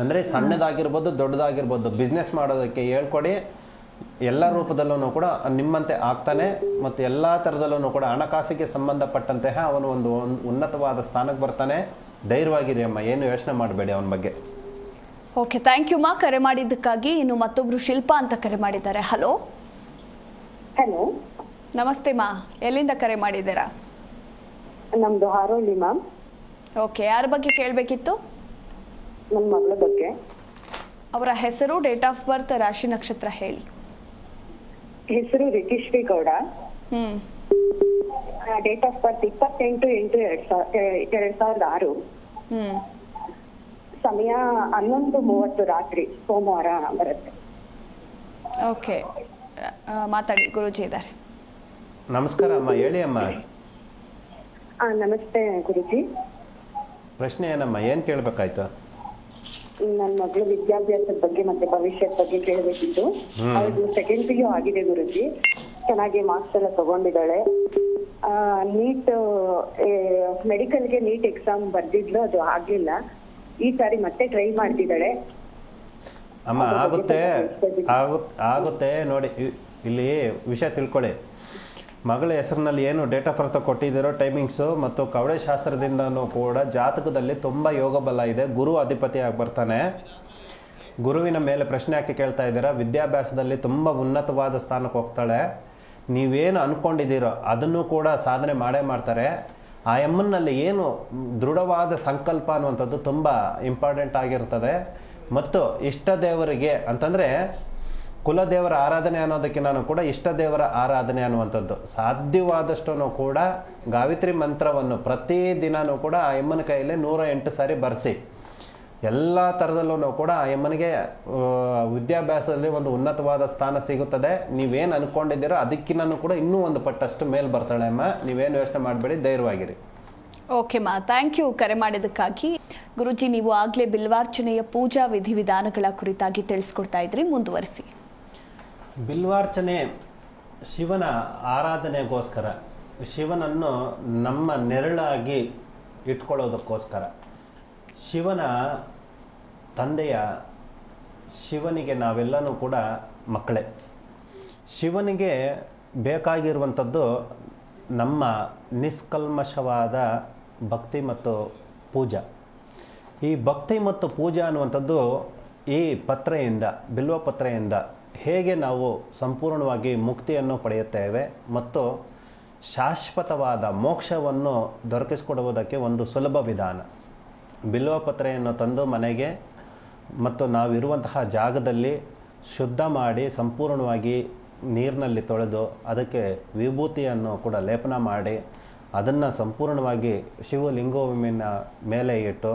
ಅಂದರೆ ಸಣ್ಣದಾಗಿರ್ಬೋದು ದೊಡ್ಡದಾಗಿರ್ಬೋದು. ಬಿಸ್ನೆಸ್ ಮಾಡೋದಕ್ಕೆ ಹೇಳ್ಕೊಡಿ ಎಲ್ಲ ರೂಪದಲ್ಲೂ ಕೂಡ ನಿಮ್ಮಂತೆ ಆಗ್ತಾನೆ ಮತ್ತು ಎಲ್ಲ ಥರದಲ್ಲೂ ಕೂಡ ಹಣಕಾಸಿಗೆ ಸಂಬಂಧಪಟ್ಟಂತೆ ಅವನು ಒಂದು ಉನ್ನತವಾದ ಸ್ಥಾನಕ್ಕೆ ಬರ್ತಾನೆ. ಧೈರ್ಯವಾಗಿರಿ ಅಮ್ಮ ಏನು ಯೋಚನೆ ಮಾಡಬೇಡಿ ಅವನ ಬಗ್ಗೆ. ಓಕೆ ಥ್ಯಾಂಕ್ ಯು ಮಾ. ಕರೆ ಮಾಡಿದ್ದಕ್ಕಾಗಿ ಇನ್ನು ಮತ್ತೊಬ್ರು ಶಿಲ್ಪಾ ಅಂತ ಕರೆ ಮಾಡಿದ್ದಾರೆ. ಹಲೋ ಹಲೋ ನಮಸ್ತೆ ಮಾ. ಎಲ್ಲಿಂದ ಕರೆ ಮಾಡಿದ್ದೀರಾ? ನಮ್ದು ಹಾರೋಳಿ ಮ್ಯಾಮ್ ಓಕೆ ಯಾರ ಬಗ್ಗೆ ಕೇಳಬೇಕಿತ್ತು? ನಮ್ಮ ಮಗಳ ಬಗ್ಗೆ. ಅವರ ಹೆಸರು ಡೇಟ್ ಆಫ್ ಬರ್ತ್ ರಾಶಿ ನಕ್ಷತ್ರ ಹೇಳಿ. ಹೆಸರು Ritishree Gowda hmm date of birth ಇಪ್ಪತ್ತೆಂಟು ಎಂಟು ಎರಡ್ ಸಾವಿರ ಎರಡ್ ಸಾವಿರದ ಆರು. ಹ್ಮ್. ಸಮಯ ಹನ್ನೊಂದು ಮೂವತ್ತು ರಾತ್ರಿ ಸೋಮವಾರ ಬರುತ್ತೆ. ಓಕೆ. ಮಾತಾಡಿ ಗುರುಜಿ ಇದ್ದಾರೆ. ನಮಸ್ಕಾರ ಅಮ್ಮ ಹೇಳಿ ಅಮ್ಮ. ಆ, ನಮಸ್ತೆ ಗುರುಜಿ. ಪ್ರಶ್ನೆ ಏನಮ್ಮ ಏನು ಕೇಳಬೇಕಾಯ್ತು? ನನ್ನ ಮಗಳ ವಿದ್ಯಾಭ್ಯಾಸದ ಬಗ್ಗೆ ಮತ್ತೆ ಭವಿಷ್ಯದ ಬಗ್ಗೆ ಕೇಳಬೇಕಿತ್ತು. ಅವಳು ಸೆಕೆಂಡ್ ಪಿ ಯು ಆಗಿದೆ ಗುರುಜಿ. ಚೆನ್ನಾಗಿ ಮಾರ್ಕ್ಸ್ ಎಲ್ಲ ತಗೊಂಡಿದ್ದಾಳೆ. ನೀಟ್ ಮೆಡಿಕಲ್ಗೆ ನೀಟ್ ಎಕ್ಸಾಮ್ ಬರ್ದಿದ್ಲು ಅದು ಆಗ್ಲಿಲ್ಲ. ಈ ಸಾರಿ ಮತ್ತೆ ಟ್ರೈ ಮಾಡ್ತಿದ್ದಾಳೆ. ಅಮ್ಮ ಆಗುತ್ತೆ ಆಗುತ್ತೆ ಆಗುತ್ತೆ ನೋಡಿ ಇಲ್ಲಿ ವಿಷಯ ತಿಳ್ಕೊಳ್ಳಿ. ಮಗಳ ಹೆಸರಿನಲ್ಲಿ ಏನು ಡೇಟ್ ಆಫ್ ಬರ್ತ್ ಕೊಟ್ಟಿದ್ದೀರೋ ಟೈಮಿಂಗ್ಸು ಮತ್ತು ಕವಡೆ ಕೂಡ ಜಾತಕದಲ್ಲಿ ತುಂಬ ಯೋಗ ಬಲ ಇದೆ. ಗುರು ಅಧಿಪತಿಯಾಗಿ ಬರ್ತಾನೆ. ಗುರುವಿನ ಮೇಲೆ ಪ್ರಶ್ನೆ ಹಾಕಿ ಕೇಳ್ತಾ ಇದ್ದೀರಾ? ವಿದ್ಯಾಭ್ಯಾಸದಲ್ಲಿ ತುಂಬ ಉನ್ನತವಾದ ಸ್ಥಾನಕ್ಕೆ ಹೋಗ್ತಾಳೆ. ನೀವೇನು ಅಂದ್ಕೊಂಡಿದ್ದೀರೋ ಅದನ್ನು ಕೂಡ ಸಾಧನೆ ಮಾಡೇ ಮಾಡ್ತಾರೆ. ಆ ಎಮ್ಮನ್ನಲ್ಲಿ ಏನು ದೃಢವಾದ ಸಂಕಲ್ಪ ಅನ್ನುವಂಥದ್ದು ತುಂಬ ಇಂಪಾರ್ಟೆಂಟ್ ಆಗಿರ್ತದೆ. ಮತ್ತು ಇಷ್ಟ ದೇವರಿಗೆ ಅಂತಂದರೆ ಕುಲದೇವರ ಆರಾಧನೆ ಅನ್ನೋದಕ್ಕೆ ನಾನು ಕೂಡ ಇಷ್ಟ ದೇವರ ಆರಾಧನೆ ಅನ್ನುವಂಥದ್ದು. ಸಾಧ್ಯವಾದಷ್ಟು ಕೂಡ ಗಾವಿತ್ರಿ ಮಂತ್ರವನ್ನು ಪ್ರತಿದಿನನೂ ಕೂಡ ಆ ಎಮ್ಮನ ಕೈಯಲ್ಲಿ ನೂರ ಎಂಟು ಸಾರಿ ಬರೆಸಿ. ಎಲ್ಲ ಥರದಲ್ಲೂ ಕೂಡ ಆ ಎಮ್ಮನಿಗೆ ವಿದ್ಯಾಭ್ಯಾಸದಲ್ಲಿ ಒಂದು ಉನ್ನತವಾದ ಸ್ಥಾನ ಸಿಗುತ್ತದೆ. ನೀವೇನು ಅನ್ಕೊಂಡಿದ್ದೀರೋ ಅದಕ್ಕಿನ್ನೂ ಕೂಡ ಇನ್ನೂ ಒಂದು ಪಟ್ಟಷ್ಟು ಮೇಲ್ ಬರ್ತಾಳೆ ಅಮ್ಮ. ನೀವೇನು ಯೋಚನೆ ಮಾಡಬೇಡಿ, ಧೈರ್ಯವಾಗಿರಿ. ಓಕೆ ಮಾ. ಥ್ಯಾಂಕ್ ಯು ಕರೆ ಮಾಡಿದ್ದಕ್ಕಾಗಿ. ಗುರುಜಿ, ನೀವು ಆಗಲೇ ಬಿಲ್ವಾರ್ಚನೆಯ ಪೂಜಾ ವಿಧಿವಿಧಾನಗಳ ಕುರಿತಾಗಿ ತಿಳಿಸ್ಕೊಡ್ತಾ ಇದ್ರಿ. ಮುಂದುವರಿಸಿ. ಬಿಲ್ವಾರ್ಚನೆ ಶಿವನ ಆರಾಧನೆಗೋಸ್ಕರ, ಶಿವನನ್ನು ನಮ್ಮ ನೆರಳಾಗಿ ಇಟ್ಕೊಳ್ಳೋದಕ್ಕೋಸ್ಕರ. ಶಿವನ ತಂದೆಯ ಶಿವನಿಗೆ ನಾವೆಲ್ಲನೂ ಕೂಡ ಮಕ್ಕಳೇ. ಶಿವನಿಗೆ ಬೇಕಾಗಿರುವಂಥದ್ದು ನಮ್ಮ ನಿಷ್ಕಲ್ಮಶವಾದ ಭಕ್ತಿ ಮತ್ತು ಪೂಜಾ. ಈ ಭಕ್ತಿ ಮತ್ತು ಪೂಜಾ ಅನ್ನುವಂಥದ್ದು ಈ ಪತ್ರೆಯಿಂದ ಬಿಲ್ವ ಪತ್ರೆಯಿಂದ ಹೇಗೆ ನಾವು ಸಂಪೂರ್ಣವಾಗಿ ಮುಕ್ತಿಯನ್ನು ಪಡೆಯುತ್ತೇವೆ ಮತ್ತು ಶಾಶ್ವತವಾದ ಮೋಕ್ಷವನ್ನು ದೊರಕಿಸಿಕೊಡುವುದಕ್ಕೆ ಒಂದು ಸುಲಭ ವಿಧಾನ. ಬಿಲ್ವ ಪತ್ರೆಯನ್ನು ತಂದು ಮನೆಗೆ ಮತ್ತು ನಾವಿರುವಂತಹ ಜಾಗದಲ್ಲಿ ಶುದ್ಧ ಮಾಡಿ ಸಂಪೂರ್ಣವಾಗಿ ನೀರಿನಲ್ಲಿ ತೊಳೆದು ಅದಕ್ಕೆ ವಿಭೂತಿಯನ್ನು ಕೂಡ ಲೇಪನ ಮಾಡಿ ಅದನ್ನು ಸಂಪೂರ್ಣವಾಗಿ ಶಿವಲಿಂಗೋಮಿನ ಮೇಲೆ ಇಟ್ಟು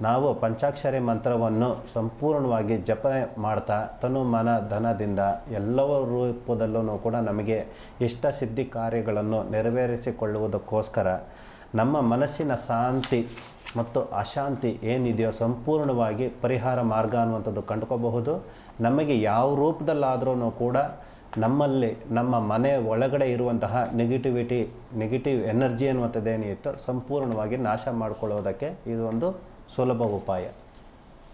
ನಾವು ಪಂಚಾಕ್ಷರಿ ಮಂತ್ರವನ್ನು ಸಂಪೂರ್ಣವಾಗಿ ಜಪ ಮಾಡ್ತಾ ತನು ಮನ ಧನದಿಂದ ಎಲ್ಲವ ರೂಪದಲ್ಲೂ ಕೂಡ ನಮಗೆ ಇಷ್ಟ ಸಿದ್ಧಿ ಕಾರ್ಯಗಳನ್ನು ನೆರವೇರಿಸಿಕೊಳ್ಳುವುದಕ್ಕೋಸ್ಕರ ನಮ್ಮ ಮನಸ್ಸಿನ ಶಾಂತಿ ಮತ್ತು ಅಶಾಂತಿ ಏನಿದೆಯೋ ಸಂಪೂರ್ಣವಾಗಿ ಪರಿಹಾರ ಮಾರ್ಗ ಅನ್ನುವಂಥದ್ದು ಕಂಡುಕೋಬಹುದು. ನಮಗೆ ಯಾವ ರೂಪದಲ್ಲಾದ್ರೂ ಕೂಡ ನಮ್ಮಲ್ಲಿ ನಮ್ಮ ಮನೆ ಒಳಗಡೆ ಇರುವಂತಹ ನೆಗೆಟಿವಿಟಿ ನೆಗೆಟಿವ್ ಎನರ್ಜಿ ಅನ್ನುವಂಥದ್ದು ಏನಿತ್ತು ಸಂಪೂರ್ಣವಾಗಿ ನಾಶ ಮಾಡಿಕೊಳ್ಳೋದಕ್ಕೆ ಇದೊಂದು ಸುಲಭ ಉಪಾಯ.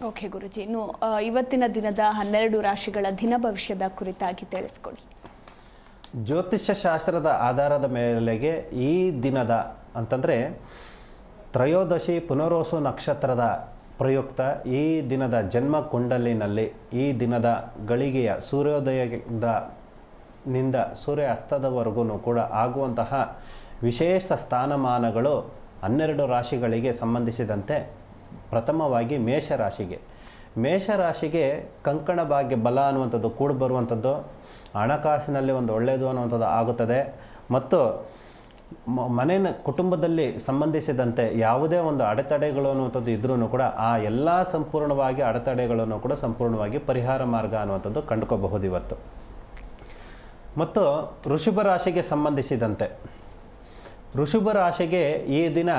ಓಕೆ ಗುರುಜಿ. ಇನ್ನು ಇವತ್ತಿನ ದಿನದ ಹನ್ನೆರಡು ರಾಶಿಗಳ ದಿನ ಭವಿಷ್ಯದ ಕುರಿತಾಗಿ ತಿಳಿಸ್ಕೊಡಿ. ಜ್ಯೋತಿಷ್ಯ ಶಾಸ್ತ್ರದ ಆಧಾರದ ಮೇಲೆಗೆ ಈ ದಿನದ ಅಂತಂದರೆ ತ್ರಯೋದಶಿ ಪುನರೋಸು ನಕ್ಷತ್ರದ ಪ್ರಯುಕ್ತ ಈ ದಿನದ ಜನ್ಮ ಕುಂಡಲಿನಲ್ಲಿ ಈ ದಿನದ ಗಳಿಗೆಯ ಸೂರ್ಯೋದಯದ ನಿಂದ ಸೂರ್ಯ ಅಸ್ತದವರೆಗೂ ಕೂಡ ಆಗುವಂತಹ ವಿಶೇಷ ಸ್ಥಾನಮಾನಗಳು ಹನ್ನೆರಡು ರಾಶಿಗಳಿಗೆ ಸಂಬಂಧಿಸಿದಂತೆ ಪ್ರಥಮವಾಗಿ ಮೇಷರಾಶಿಗೆ. ಮೇಷರಾಶಿಗೆ ಕಂಕಣ ಭಾಗ್ಯ ಬಲ ಅನ್ನುವಂಥದ್ದು ಕೂಡ ಬರುವಂಥದ್ದು, ಹಣಕಾಸಿನಲ್ಲಿ ಒಂದು ಒಳ್ಳೆಯದು ಅನ್ನುವಂಥದ್ದು ಆಗುತ್ತದೆ. ಮತ್ತು ಮನೆಯ ಕುಟುಂಬದಲ್ಲಿ ಸಂಬಂಧಿಸಿದಂತೆ ಯಾವುದೇ ಒಂದು ಅಡೆತಡೆಗಳು ಅನ್ನುವಂಥದ್ದು ಇದ್ರೂ ಕೂಡ ಆ ಎಲ್ಲ ಸಂಪೂರ್ಣವಾಗಿ ಅಡೆತಡೆಗಳನ್ನು ಕೂಡ ಸಂಪೂರ್ಣವಾಗಿ ಪರಿಹಾರ ಮಾರ್ಗ ಅನ್ನುವಂಥದ್ದು ಕಂಡುಕೋಬಹುದು ಇವತ್ತು. ಮತ್ತು ಋಷಭ ರಾಶಿಗೆ ಸಂಬಂಧಿಸಿದಂತೆ. ಋಷಭ ರಾಶಿಗೆ ಈ ದಿನ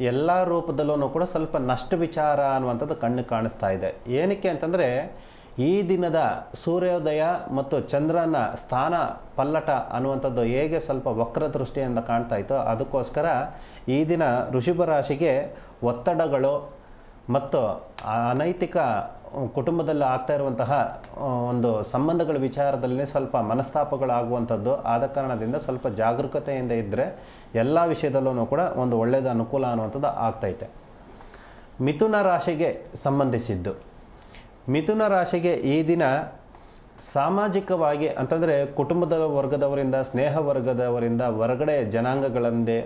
ಎಲ್ಲ ರೂಪದಲ್ಲೂ ಕೂಡ ಸ್ವಲ್ಪ ನಷ್ಟ ವಿಚಾರ ಅನ್ನುವಂಥದ್ದು ಕಣ್ಣು ಕಾಣಿಸ್ತಾ ಇದೆ. ಏನಕ್ಕೆ ಅಂತಂದರೆ, ಈ ದಿನದ ಸೂರ್ಯೋದಯ ಮತ್ತು ಚಂದ್ರನ ಸ್ಥಾನ ಪಲ್ಲಟ ಅನ್ನುವಂಥದ್ದು ಹೇಗೆ ಸ್ವಲ್ಪ ವಕ್ರ ದೃಷ್ಟಿಯಿಂದ ಕಾಣ್ತಾ ಇತ್ತೋ ಅದಕ್ಕೋಸ್ಕರ ಈ ದಿನ ಋಷಿಭ ರಾಶಿಗೆ ಒತ್ತಡಗಳು ಮತ್ತು ಅನೈತಿಕ ಕುಟುಂಬದಲ್ಲಿ ಆಗ್ತಾ ಇರುವಂತಹ ಒಂದು ಸಂಬಂಧಗಳ ವಿಚಾರದಲ್ಲಿ ಸ್ವಲ್ಪ ಮನಸ್ತಾಪಗಳಾಗುವಂಥದ್ದು. ಆದ ಕಾರಣದಿಂದ ಸ್ವಲ್ಪ ಜಾಗರೂಕತೆಯಿಂದ ಇದ್ದರೆ ಎಲ್ಲ ವಿಷಯದಲ್ಲೂ ಕೂಡ ಒಂದು ಒಳ್ಳೆಯದ ಅನುಕೂಲ ಅನ್ನುವಂಥದ್ದು ಆಗ್ತೈತೆ. ಮಿಥುನ ರಾಶಿಗೆ ಸಂಬಂಧಿಸಿದ್ದು. ಮಿಥುನ ರಾಶಿಗೆ ಈ ದಿನ ಸಾಮಾಜಿಕವಾಗಿ ಅಂತಂದರೆ ಕುಟುಂಬದ ವರ್ಗದವರಿಂದ, ಸ್ನೇಹ ವರ್ಗದವರಿಂದ, ಹೊರಗಡೆ ಜನಾಂಗಗಳಂದೇ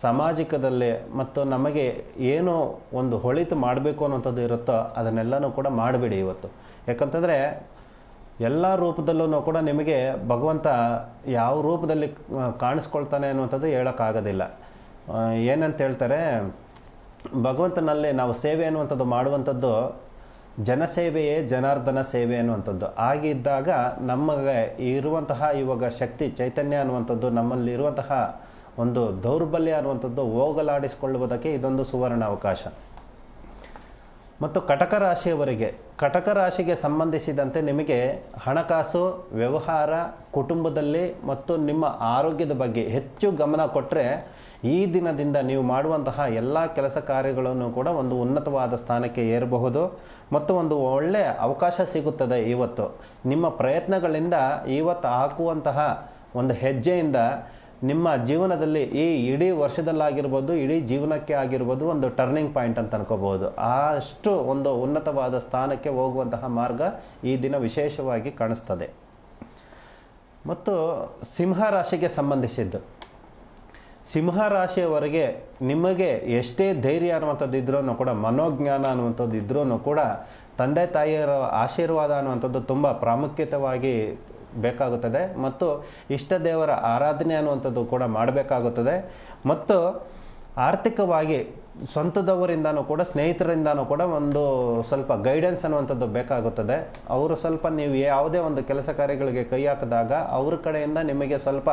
ಸಾಮಾಜಿಕದಲ್ಲಿ ಮತ್ತು ನಮಗೆ ಏನು ಒಂದು ಹೊಳಿತು ಮಾಡಬೇಕು ಅನ್ನೋಂಥದ್ದು ಇರುತ್ತೋ ಅದನ್ನೆಲ್ಲನೂ ಕೂಡ ಮಾಡಬೇಡಿ ಇವತ್ತು. ಯಾಕಂತಂದರೆ ಎಲ್ಲ ರೂಪದಲ್ಲೂ ಕೂಡ ನಿಮಗೆ ಭಗವಂತ ಯಾವ ರೂಪದಲ್ಲಿ ಕಾಣಿಸ್ಕೊಳ್ತಾನೆ ಅನ್ನುವಂಥದ್ದು ಹೇಳೋಕ್ಕಾಗೋದಿಲ್ಲ. ಏನಂತ ಹೇಳ್ತಾರೆ, ಭಗವಂತನಲ್ಲಿ ನಾವು ಸೇವೆ ಅನ್ನುವಂಥದ್ದು ಮಾಡುವಂಥದ್ದು ಜನಸೇವೆಯೇ ಜನಾರ್ದನ ಸೇವೆ ಅನ್ನುವಂಥದ್ದು. ಆಗಿದ್ದಾಗ ನಮಗೆ ಇರುವಂತಹ ಇವಾಗ ಶಕ್ತಿ, ಚೈತನ್ಯ ಅನ್ನುವಂಥದ್ದು ನಮ್ಮಲ್ಲಿ ಇರುವಂತಹ ಒಂದು ದೌರ್ಬಲ್ಯ ಅನ್ನುವಂಥದ್ದು ಹೋಗಲಾಡಿಸಿಕೊಳ್ಳುವುದಕ್ಕೆ ಇದೊಂದು ಸುವರ್ಣ ಅವಕಾಶ. ಮತ್ತು ಕಟಕ ರಾಶಿಯವರಿಗೆ, ಕಟಕ ರಾಶಿಗೆ ಸಂಬಂಧಿಸಿದಂತೆ ನಿಮಗೆ ಹಣಕಾಸು, ವ್ಯವಹಾರ, ಕುಟುಂಬದಲ್ಲಿ ಮತ್ತು ನಿಮ್ಮ ಆರೋಗ್ಯದ ಬಗ್ಗೆ ಹೆಚ್ಚು ಗಮನ ಕೊಟ್ಟರೆ ಈ ದಿನದಿಂದ ನೀವು ಮಾಡುವಂತಹ ಎಲ್ಲ ಕೆಲಸ ಕಾರ್ಯಗಳನ್ನು ಕೂಡ ಒಂದು ಉನ್ನತವಾದ ಸ್ಥಾನಕ್ಕೆ ಏರಬಹುದು. ಮತ್ತು ಒಂದು ಒಳ್ಳೆಯ ಅವಕಾಶ ಸಿಗುತ್ತದೆ ಇವತ್ತು. ನಿಮ್ಮ ಪ್ರಯತ್ನಗಳಿಂದ ಇವತ್ತು ಹಾಕುವಂತಹ ಒಂದು ಹೆಜ್ಜೆಯಿಂದ ನಿಮ್ಮ ಜೀವನದಲ್ಲಿ ಈ ಇಡೀ ವರ್ಷದಲ್ಲಾಗಿರ್ಬೋದು, ಇಡೀ ಜೀವನಕ್ಕೆ ಆಗಿರ್ಬೋದು ಒಂದು ಟರ್ನಿಂಗ್ ಪಾಯಿಂಟ್ ಅಂತ ಅನ್ಕೋಬಹುದು. ಅಷ್ಟು ಒಂದು ಉನ್ನತವಾದ ಸ್ಥಾನಕ್ಕೆ ಹೋಗುವಂತಹ ಮಾರ್ಗ ಈ ದಿನ ವಿಶೇಷವಾಗಿ ಕಾಣಿಸ್ತದೆ. ಮತ್ತು ಸಿಂಹ ರಾಶಿಗೆ ಸಂಬಂಧಿಸಿದ್ದು. ಸಿಂಹ ರಾಶಿಯವರೆಗೆ ನಿಮಗೆ ಎಷ್ಟೇ ಧೈರ್ಯ ಅನ್ನುವಂಥದ್ದು ಇದ್ರೂ ಕೂಡ, ಮನೋಜ್ಞಾನ ಅನ್ನುವಂಥದ್ದು ಇದ್ರೂ ಕೂಡ, ತಂದೆ ತಾಯಿಯರ ಆಶೀರ್ವಾದ ಅನ್ನುವಂಥದ್ದು ತುಂಬ ಪ್ರಾಮುಖ್ಯತವಾಗಿ ಬೇಕಾಗುತ್ತದೆ ಮತ್ತು ಇಷ್ಟ ದೇವರ ಆರಾಧನೆ ಅನ್ನುವಂಥದ್ದು ಕೂಡ ಮಾಡಬೇಕಾಗುತ್ತದೆ. ಮತ್ತು ಆರ್ಥಿಕವಾಗಿ ಸ್ವಂತದವರಿಂದನೂ ಕೂಡ, ಸ್ನೇಹಿತರಿಂದನೂ ಕೂಡ ಒಂದು ಸ್ವಲ್ಪ ಗೈಡೆನ್ಸ್ ಅನ್ನುವಂಥದ್ದು ಬೇಕಾಗುತ್ತದೆ. ಅವರು ಸ್ವಲ್ಪ ನೀವು ಯಾವುದೇ ಒಂದು ಕೆಲಸ ಕಾರ್ಯಗಳಿಗೆ ಕೈ ಹಾಕಿದಾಗ ಅವ್ರ ಕಡೆಯಿಂದ ನಿಮಗೆ ಸ್ವಲ್ಪ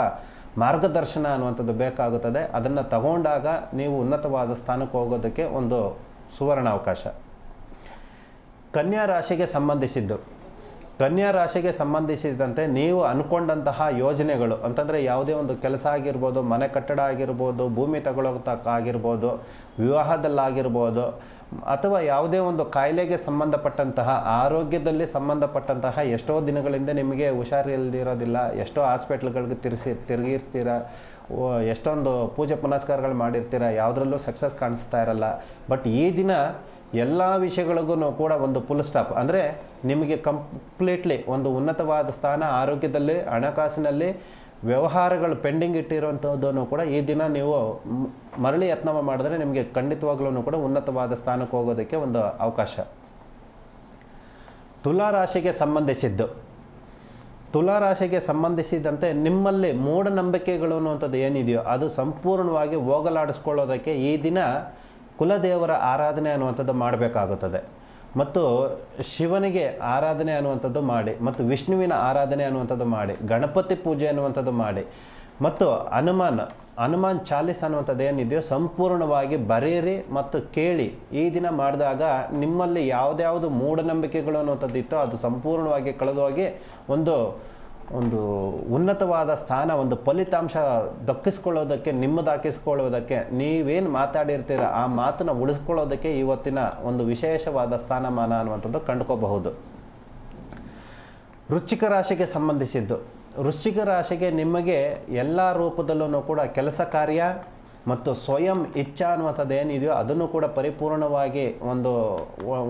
ಮಾರ್ಗದರ್ಶನ ಅನ್ನುವಂಥದ್ದು ಬೇಕಾಗುತ್ತದೆ. ಅದನ್ನು ತಗೊಂಡಾಗ ನೀವು ಉನ್ನತವಾದ ಸ್ಥಾನಕ್ಕೆ ಹೋಗೋದಕ್ಕೆ ಒಂದು ಸುವರ್ಣ ಅವಕಾಶ ಕನ್ಯಾ ರಾಶಿಗೆ ಸಂಬಂಧಿಸಿದ್ದು. ಕನ್ಯಾ ರಾಶಿಗೆ ಸಂಬಂಧಿಸಿದಂತೆ ನೀವು ಅನ್ಕೊಂಡಂತಹ ಯೋಜನೆಗಳು, ಅಂತಂದರೆ ಯಾವುದೇ ಒಂದು ಕೆಲಸ ಆಗಿರ್ಬೋದು, ಮನೆ ಕಟ್ಟಡ ಆಗಿರ್ಬೋದು, ಭೂಮಿ ತಗೊಳ್ಳೋದಕ್ಕಾಗಿರ್ಬೋದು ವಿವಾಹದಲ್ಲಾಗಿರ್ಬೋದು ಅಥವಾ ಯಾವುದೇ ಒಂದು ಕಾಯಿಲೆಗೆ ಸಂಬಂಧಪಟ್ಟಂತಹ, ಆರೋಗ್ಯದಲ್ಲಿ ಸಂಬಂಧಪಟ್ಟಂತಹ ಎಷ್ಟೋ ದಿನಗಳಿಂದ ನಿಮಗೆ ಹುಷಾರಿಲ್ದಿರೋದಿಲ್ಲ, ಎಷ್ಟೋ ಹಾಸ್ಪಿಟ್ಲ್ಗಳಿಗೆ ತಿರ್ಸಿ, ತಿರುಗಿರ್ತೀರ ಎಷ್ಟೊಂದು ಪೂಜೆ ಪುನಸ್ಕಾರಗಳು ಮಾಡಿರ್ತೀರ, ಯಾವುದ್ರಲ್ಲೂ ಸಕ್ಸಸ್ ಕಾಣಿಸ್ತಾ ಇರಲ್ಲ. ಬಟ್ ಈ ದಿನ ಎಲ್ಲ ವಿಷಯಗಳಿಗೂ ಕೂಡ ಒಂದು ಫುಲ್ ಸ್ಟಾಪ್ ಅಂದರೆ ನಿಮಗೆ ಕಂಪ್ಲೀಟ್ಲಿ ಒಂದು ಉನ್ನತವಾದ ಸ್ಥಾನ ಆರೋಗ್ಯದಲ್ಲಿ, ಹಣಕಾಸಿನಲ್ಲಿ ವ್ಯವಹಾರಗಳು ಪೆಂಡಿಂಗ್ ಇಟ್ಟಿರುವಂಥದ್ದನ್ನು ಕೂಡ ಈ ದಿನ ನೀವು ಮರಳಿ ಯತ್ನ ಮಾಡಿದ್ರೆ ನಿಮಗೆ ಖಂಡಿತವಾಗ್ಲೂ ಕೂಡ ಉನ್ನತವಾದ ಸ್ಥಾನಕ್ಕೆ ಹೋಗೋದಕ್ಕೆ ಒಂದು ಅವಕಾಶ. ತುಲಾ ರಾಶಿಗೆ ಸಂಬಂಧಿಸಿದ್ದು. ತುಲಾ ರಾಶಿಗೆ ಸಂಬಂಧಿಸಿದಂತೆ ನಿಮ್ಮಲ್ಲಿ ಮೂಢನಂಬಿಕೆಗಳು ಅನ್ನುವಂಥದ್ದು ಏನಿದೆಯೋ ಅದು ಸಂಪೂರ್ಣವಾಗಿ ಹೋಗಲಾಡಿಸ್ಕೊಳ್ಳೋದಕ್ಕೆ ಈ ದಿನ ಕುಲದೇವರ ಆರಾಧನೆ ಅನ್ನುವಂಥದ್ದು ಮಾಡಬೇಕಾಗುತ್ತದೆ. ಮತ್ತು ಶಿವನಿಗೆ ಆರಾಧನೆ ಅನ್ನುವಂಥದ್ದು ಮಾಡಿ, ಮತ್ತು ವಿಷ್ಣುವಿನ ಆರಾಧನೆ ಅನ್ನುವಂಥದ್ದು ಮಾಡಿ, ಗಣಪತಿ ಪೂಜೆ ಅನ್ನುವಂಥದ್ದು ಮಾಡಿ, ಮತ್ತು ಹನುಮಾನ್ ಹನುಮಾನ್ ಚಾಲಿಸ್ ಅನ್ನುವಂಥದ್ದು ಏನಿದೆಯೋ ಸಂಪೂರ್ಣವಾಗಿ ಬರೆಯಿರಿ ಮತ್ತು ಕೇಳಿ. ಈ ದಿನ ಮಾಡಿದಾಗ ನಿಮ್ಮಲ್ಲಿ ಯಾವುದ್ಯಾವುದು ಮೂಢನಂಬಿಕೆಗಳು ಅನ್ನುವಂಥದ್ದು ಇತ್ತೋ ಅದು ಸಂಪೂರ್ಣವಾಗಿ ಕಳೆದೋಗಿ ಒಂದು ಒಂದು ಉನ್ನತವಾದ ಸ್ಥಾನ, ಒಂದು ಫಲಿತಾಂಶ ದಕ್ಕಿಸ್ಕೊಳ್ಳೋದಕ್ಕೆ, ನಿಮ್ಮದಾಕಿಸ್ಕೊಳ್ಳೋದಕ್ಕೆ ನೀವೇನು ಮಾತಾಡಿರ್ತೀರ, ಆ ಮಾತನ್ನು ಉಳಿಸ್ಕೊಳ್ಳೋದಕ್ಕೆ ಇವತ್ತಿನ ಒಂದು ವಿಶೇಷವಾದ ಸ್ಥಾನಮಾನ ಅನ್ನುವಂಥದ್ದು ಕಂಡುಕೋಬಹುದು. ವೃಶ್ಚಿಕ ರಾಶಿಗೆ ಸಂಬಂಧಿಸಿದ್ದು. ವೃಶ್ಚಿಕ ರಾಶಿಗೆ ನಿಮಗೆ ಎಲ್ಲ ರೂಪದಲ್ಲೂ ಕೂಡ ಕೆಲಸ ಕಾರ್ಯ ಮತ್ತು ಸ್ವಯಂ ಇಚ್ಛಾ ಅನ್ನುವಂಥದ್ದು ಏನಿದೆಯೋ ಅದನ್ನು ಕೂಡ ಪರಿಪೂರ್ಣವಾಗಿ ಒಂದು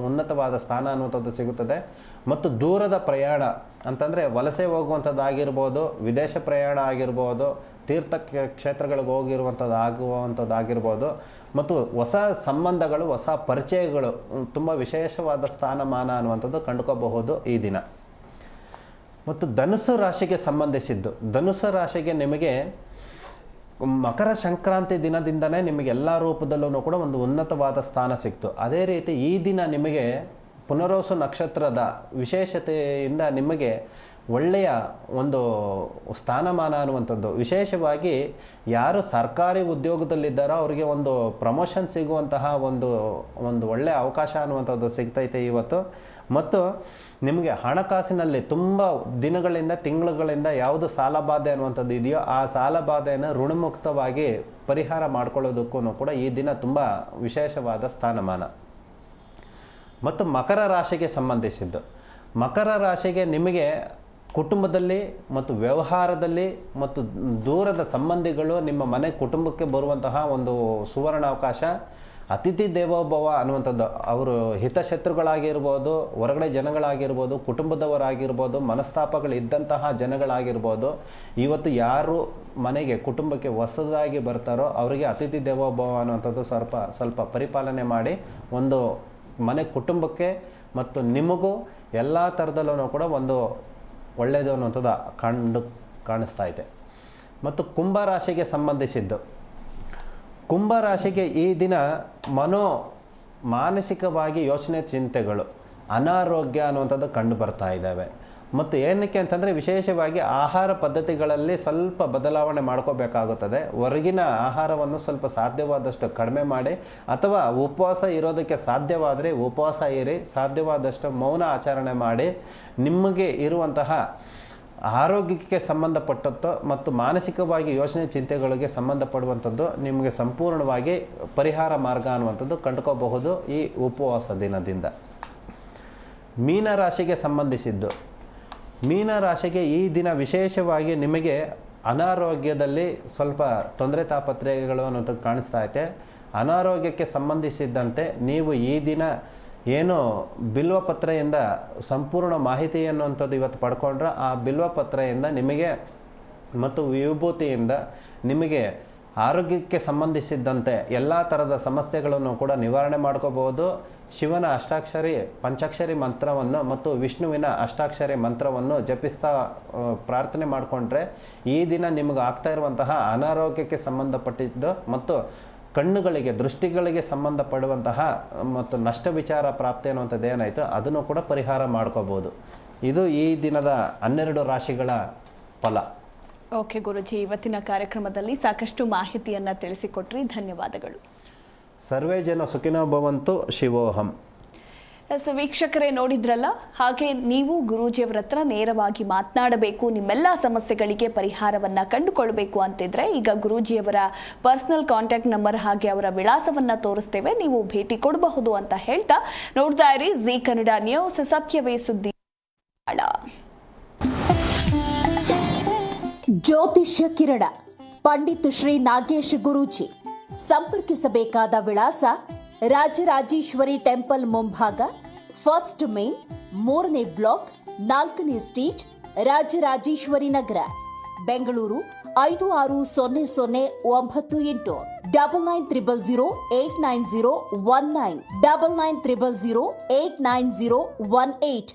ಉನ್ನತವಾದ ಸ್ಥಾನ ಅನ್ನುವಂಥದ್ದು ಸಿಗುತ್ತದೆ. ಮತ್ತು ದೂರದ ಪ್ರಯಾಣ ಅಂತಂದರೆ ವಲಸೆ ಹೋಗುವಂಥದ್ದು ಆಗಿರ್ಬೋದು, ವಿದೇಶ ಪ್ರಯಾಣ ಆಗಿರ್ಬೋದು, ತೀರ್ಥ ಕ್ಷೇತ್ರಗಳಿಗೆ ಹೋಗಿರುವಂಥದ್ದು ಆಗುವಂಥದ್ದು ಆಗಿರ್ಬೋದು. ಮತ್ತು ಹೊಸ ಸಂಬಂಧಗಳು, ಹೊಸ ಪರಿಚಯಗಳು ತುಂಬ ವಿಶೇಷವಾದ ಸ್ಥಾನಮಾನ ಅನ್ನುವಂಥದ್ದು ಕಂಡುಕೋಬಹುದು ಈ ದಿನ. ಮತ್ತು ಧನುಸು ರಾಶಿಗೆ ಸಂಬಂಧಿಸಿದ್ದು. ಧನುಸು ರಾಶಿಗೆ ನಿಮಗೆ ಮಕರ ಸಂಕ್ರಾಂತಿ ದಿನದಿಂದನೇ ನಿಮಗೆ ಎಲ್ಲ ರೂಪದಲ್ಲೂ ಕೂಡ ಒಂದು ಉನ್ನತವಾದ ಸ್ಥಾನ ಸಿಕ್ತು. ಅದೇ ರೀತಿ ಈ ದಿನ ನಿಮಗೆ ಪುನರೋಸು ನಕ್ಷತ್ರದ ವಿಶೇಷತೆಯಿಂದ ನಿಮಗೆ ಒಳ್ಳೆಯ ಒಂದು ಸ್ಥಾನಮಾನ ಅನ್ನುವಂಥದ್ದು. ವಿಶೇಷವಾಗಿ ಯಾರು ಸರ್ಕಾರಿ ಉದ್ಯೋಗದಲ್ಲಿದ್ದಾರೋ ಅವರಿಗೆ ಒಂದು ಪ್ರಮೋಷನ್ ಸಿಗುವಂತಹ ಒಂದು ಒಂದು ಒಳ್ಳೆಯ ಅವಕಾಶ ಅನ್ನುವಂಥದ್ದು ಸಿಗ್ತೈತೆ ಇವತ್ತು. ಮತ್ತು ನಿಮಗೆ ಹಣಕಾಸಿನಲ್ಲಿ ತುಂಬ ದಿನಗಳಿಂದ, ತಿಂಗಳುಗಳಿಂದ ಯಾವುದು ಸಾಲಬಾಧೆ ಅನ್ನುವಂಥದ್ದು ಇದೆಯೋ ಆ ಸಾಲಬಾಧೆಯನ್ನು ಋಣಮುಕ್ತವಾಗಿ ಪರಿಹಾರ ಮಾಡ್ಕೊಳ್ಳೋದಕ್ಕೂ ಕೂಡ ಈ ದಿನ ತುಂಬ ವಿಶೇಷವಾದ ಸ್ಥಾನಮಾನ. ಮತ್ತು ಮಕರ ರಾಶಿಗೆ ಸಂಬಂಧಿಸಿದ್ದು. ಮಕರ ರಾಶಿಗೆ ನಿಮಗೆ ಕುಟುಂಬದಲ್ಲಿ ಮತ್ತು ವ್ಯವಹಾರದಲ್ಲಿ ಮತ್ತು ದೂರದ ಸಂಬಂಧಿಗಳು ನಿಮ್ಮ ಮನೆ ಕುಟುಂಬಕ್ಕೆ ಬರುವಂತಹ ಒಂದು ಸುವರ್ಣಾವಕಾಶ ಅತಿಥಿ ದೇವೋಭವ ಅನ್ನುವಂಥದ್ದು. ಅವರು ಹಿತಶತ್ರುಗಳಾಗಿರ್ಬೋದು, ಹೊರಗಡೆ ಜನಗಳಾಗಿರ್ಬೋದು, ಕುಟುಂಬದವರಾಗಿರ್ಬೋದು, ಮನಸ್ತಾಪಗಳಿದ್ದಂತಹ ಜನಗಳಾಗಿರ್ಬೋದು, ಇವತ್ತು ಯಾರು ಮನೆಗೆ, ಕುಟುಂಬಕ್ಕೆ ಹೊಸದಾಗಿ ಬರ್ತಾರೋ ಅವರಿಗೆ ಅತಿಥಿ ದೇವೋಭವ ಅನ್ನುವಂಥದ್ದು ಸ್ವಲ್ಪ ಸ್ವಲ್ಪ ಪರಿಪಾಲನೆ ಮಾಡಿ ಒಂದು ಮನೆ ಕುಟುಂಬಕ್ಕೆ ಮತ್ತು ನಿಮಗೂ ಎಲ್ಲ ಥರದಲ್ಲೂ ಕೂಡ ಒಂದು ಒಳ್ಳೆಯದು ಅನ್ನುವಂಥದ್ದು ಕಂಡು ಕಾಣಿಸ್ತಾ ಇದೆ. ಮತ್ತು ಕುಂಭ ರಾಶಿಗೆ ಸಂಬಂಧಿಸಿದ್ದು. ಕುಂಭರಾಶಿಗೆ ಈ ದಿನ ಮನೋ ಮಾನಸಿಕವಾಗಿ ಯೋಚನೆ ಚಿಂತೆಗಳು, ಅನಾರೋಗ್ಯ ಅನ್ನುವಂಥದ್ದು ಕಂಡು ಬರ್ತಾ ಇದ್ದಾವೆ. ಮತ್ತು ಏನಕ್ಕೆ ಅಂತಂದರೆ ವಿಶೇಷವಾಗಿ ಆಹಾರ ಪದ್ಧತಿಗಳಲ್ಲಿ ಸ್ವಲ್ಪ ಬದಲಾವಣೆ ಮಾಡ್ಕೋಬೇಕಾಗುತ್ತದೆ. ಹೊರಗಿನ ಆಹಾರವನ್ನು ಸ್ವಲ್ಪ ಸಾಧ್ಯವಾದಷ್ಟು ಕಡಿಮೆ ಮಾಡಿ, ಅಥವಾ ಉಪವಾಸ ಇರೋದಕ್ಕೆ ಸಾಧ್ಯವಾದರೆ ಉಪವಾಸ ಇರಿ, ಸಾಧ್ಯವಾದಷ್ಟು ಮೌನ ಆಚರಣೆ ಮಾಡಿ, ನಿಮಗೆ ಇರುವಂತಹ ಆರೋಗ್ಯಕ್ಕೆ ಸಂಬಂಧಪಟ್ಟದ್ದು ಮತ್ತು ಮಾನಸಿಕವಾಗಿ ಯೋಚನೆ ಚಿಂತೆಗಳಿಗೆ ಸಂಬಂಧಪಡುವಂಥದ್ದು ನಿಮಗೆ ಸಂಪೂರ್ಣವಾಗಿ ಪರಿಹಾರ ಮಾರ್ಗ ಅನ್ನುವಂಥದ್ದು ಕಂಡುಕೋಬಹುದು ಈ ಉಪವಾಸ ದಿನದಿಂದ. ಮೀನರಾಶಿಗೆ ಸಂಬಂಧಿಸಿದ್ದು. ಮೀನರಾಶಿಗೆ ಈ ದಿನ ವಿಶೇಷವಾಗಿ ನಿಮಗೆ ಅನಾರೋಗ್ಯದಲ್ಲಿ ಸ್ವಲ್ಪ ತೊಂದರೆ ತಾಪತ್ರೆಗಳು ಅನ್ನೋದು ಕಾಣಿಸ್ತಾ ಐತೆ. ಅನಾರೋಗ್ಯಕ್ಕೆ ಸಂಬಂಧಿಸಿದಂತೆ ನೀವು ಈ ದಿನ ಏನು ಬಿಲ್ವಪತ್ರೆಯಿಂದ ಸಂಪೂರ್ಣ ಮಾಹಿತಿ ಅನ್ನುವಂಥದ್ದು ಇವತ್ತು ಪಡ್ಕೊಂಡ್ರೆ ಆ ಬಿಲ್ವಪತ್ರೆಯಿಂದ ನಿಮಗೆ ಮತ್ತು ವಿಭೂತಿಯಿಂದ ನಿಮಗೆ ಆರೋಗ್ಯಕ್ಕೆ ಸಂಬಂಧಿಸಿದಂತೆ ಎಲ್ಲ ಥರದ ಸಮಸ್ಯೆಗಳನ್ನು ಕೂಡ ನಿವಾರಣೆ ಮಾಡ್ಕೋಬಹುದು. ಶಿವನ ಅಷ್ಟಾಕ್ಷರಿ, ಪಂಚಾಕ್ಷರಿ ಮಂತ್ರವನ್ನು ಮತ್ತು ವಿಷ್ಣುವಿನ ಅಷ್ಟಾಕ್ಷರಿ ಮಂತ್ರವನ್ನು ಜಪಿಸ್ತಾ ಪ್ರಾರ್ಥನೆ ಮಾಡಿಕೊಂಡ್ರೆ ಈ ದಿನ ನಿಮಗೆ ಆಗ್ತಾ ಇರುವಂತಹ ಅನಾರೋಗ್ಯಕ್ಕೆ ಸಂಬಂಧಪಟ್ಟಿದ್ದು ಮತ್ತು ಕಣ್ಣುಗಳಿಗೆ ದೃಷ್ಟಿಗಳಿಗೆ ಸಂಬಂಧಪಡುವಂತಹ ಮತ್ತು ನಷ್ಟ ವಿಚಾರ ಪ್ರಾಪ್ತಿ ಅನ್ನುವಂಥದ್ದು ಏನಾಯಿತು ಅದನ್ನು ಕೂಡ ಪರಿಹಾರ ಮಾಡ್ಕೋಬೋದು. ಇದು ಈ ದಿನದ ಹನ್ನೆರಡು ರಾಶಿಗಳ ಫಲ. ಓಕೆ ಗುರುಜಿ ಇವತ್ತಿನ ಕಾರ್ಯಕ್ರಮದಲ್ಲಿ ಸಾಕಷ್ಟು ಮಾಹಿತಿಯನ್ನು ತಿಳಿಸಿಕೊಟ್ರಿ. ಧನ್ಯವಾದಗಳು. ಸರ್ವೇ ಜನ ಸುಖಿನೋ ಭವಂತು ಶಿವೋಹಂ. ಎಸ್ ವೀಕ್ಷಕರೇ ನೋಡಿದ್ರಲ್ಲ, ಹಾಗೆ ನೀವು ಗುರೂಜಿಯವರ ಹತ್ರ ನೇರವಾಗಿ ಮಾತನಾಡಬೇಕು, ನಿಮ್ಮೆಲ್ಲ ಸಮಸ್ಯೆಗಳಿಗೆ ಪರಿಹಾರವನ್ನ ಕಂಡುಕೊಳ್ಬೇಕು ಅಂತಿದ್ರೆ, ಈಗ ಗುರೂಜಿಯವರ ಪರ್ಸನಲ್ ಕಾಂಟ್ಯಾಕ್ಟ್ ನಂಬರ್ ಹಾಗೆ ಅವರ ವಿಳಾಸವನ್ನ ತೋರಿಸ್ತೇವೆ, ನೀವು ಭೇಟಿ ಕೊಡಬಹುದು ಅಂತ ಹೇಳ್ತಾ ನೋಡ್ತಾ ಇರಿ ಜಿ ಕನ್ನಡ ನ್ಯೂಸ್ ಸತ್ಯವೇ ಸುದ್ದಿ. ಜ್ಯೋತಿಷ್ಯ ಕಿರಣ, ಪಂಡಿತ್ ಶ್ರೀ ನಾಗೇಶ್ ಗುರೂಜಿ, ಸಂಪರ್ಕಿಸಬೇಕಾದ ವಿಳಾಸ ರಾಜರಾಜೇಶ್ವರಿ ಟೆಂಪಲ್ ಮುಂಭಾಗ ಫಸ್ಟ್ ಮೇನ್ ಮೂರನೇ ಬ್ಲಾಕ್ ನಾಲ್ಕನೇ ಸ್ಟೇಜ್ ರಾಜರಾಜೇಶ್ವರಿ ನಗರ, ಬೆಂಗಳೂರು ಐದು ಆರು ಸೊನ್ನೆ ಸೊನ್ನೆ ಒಂಬತ್ತು ಎಂಟು double nine triple zero eight nine zero one nine double nine triple zero eight nine zero one eight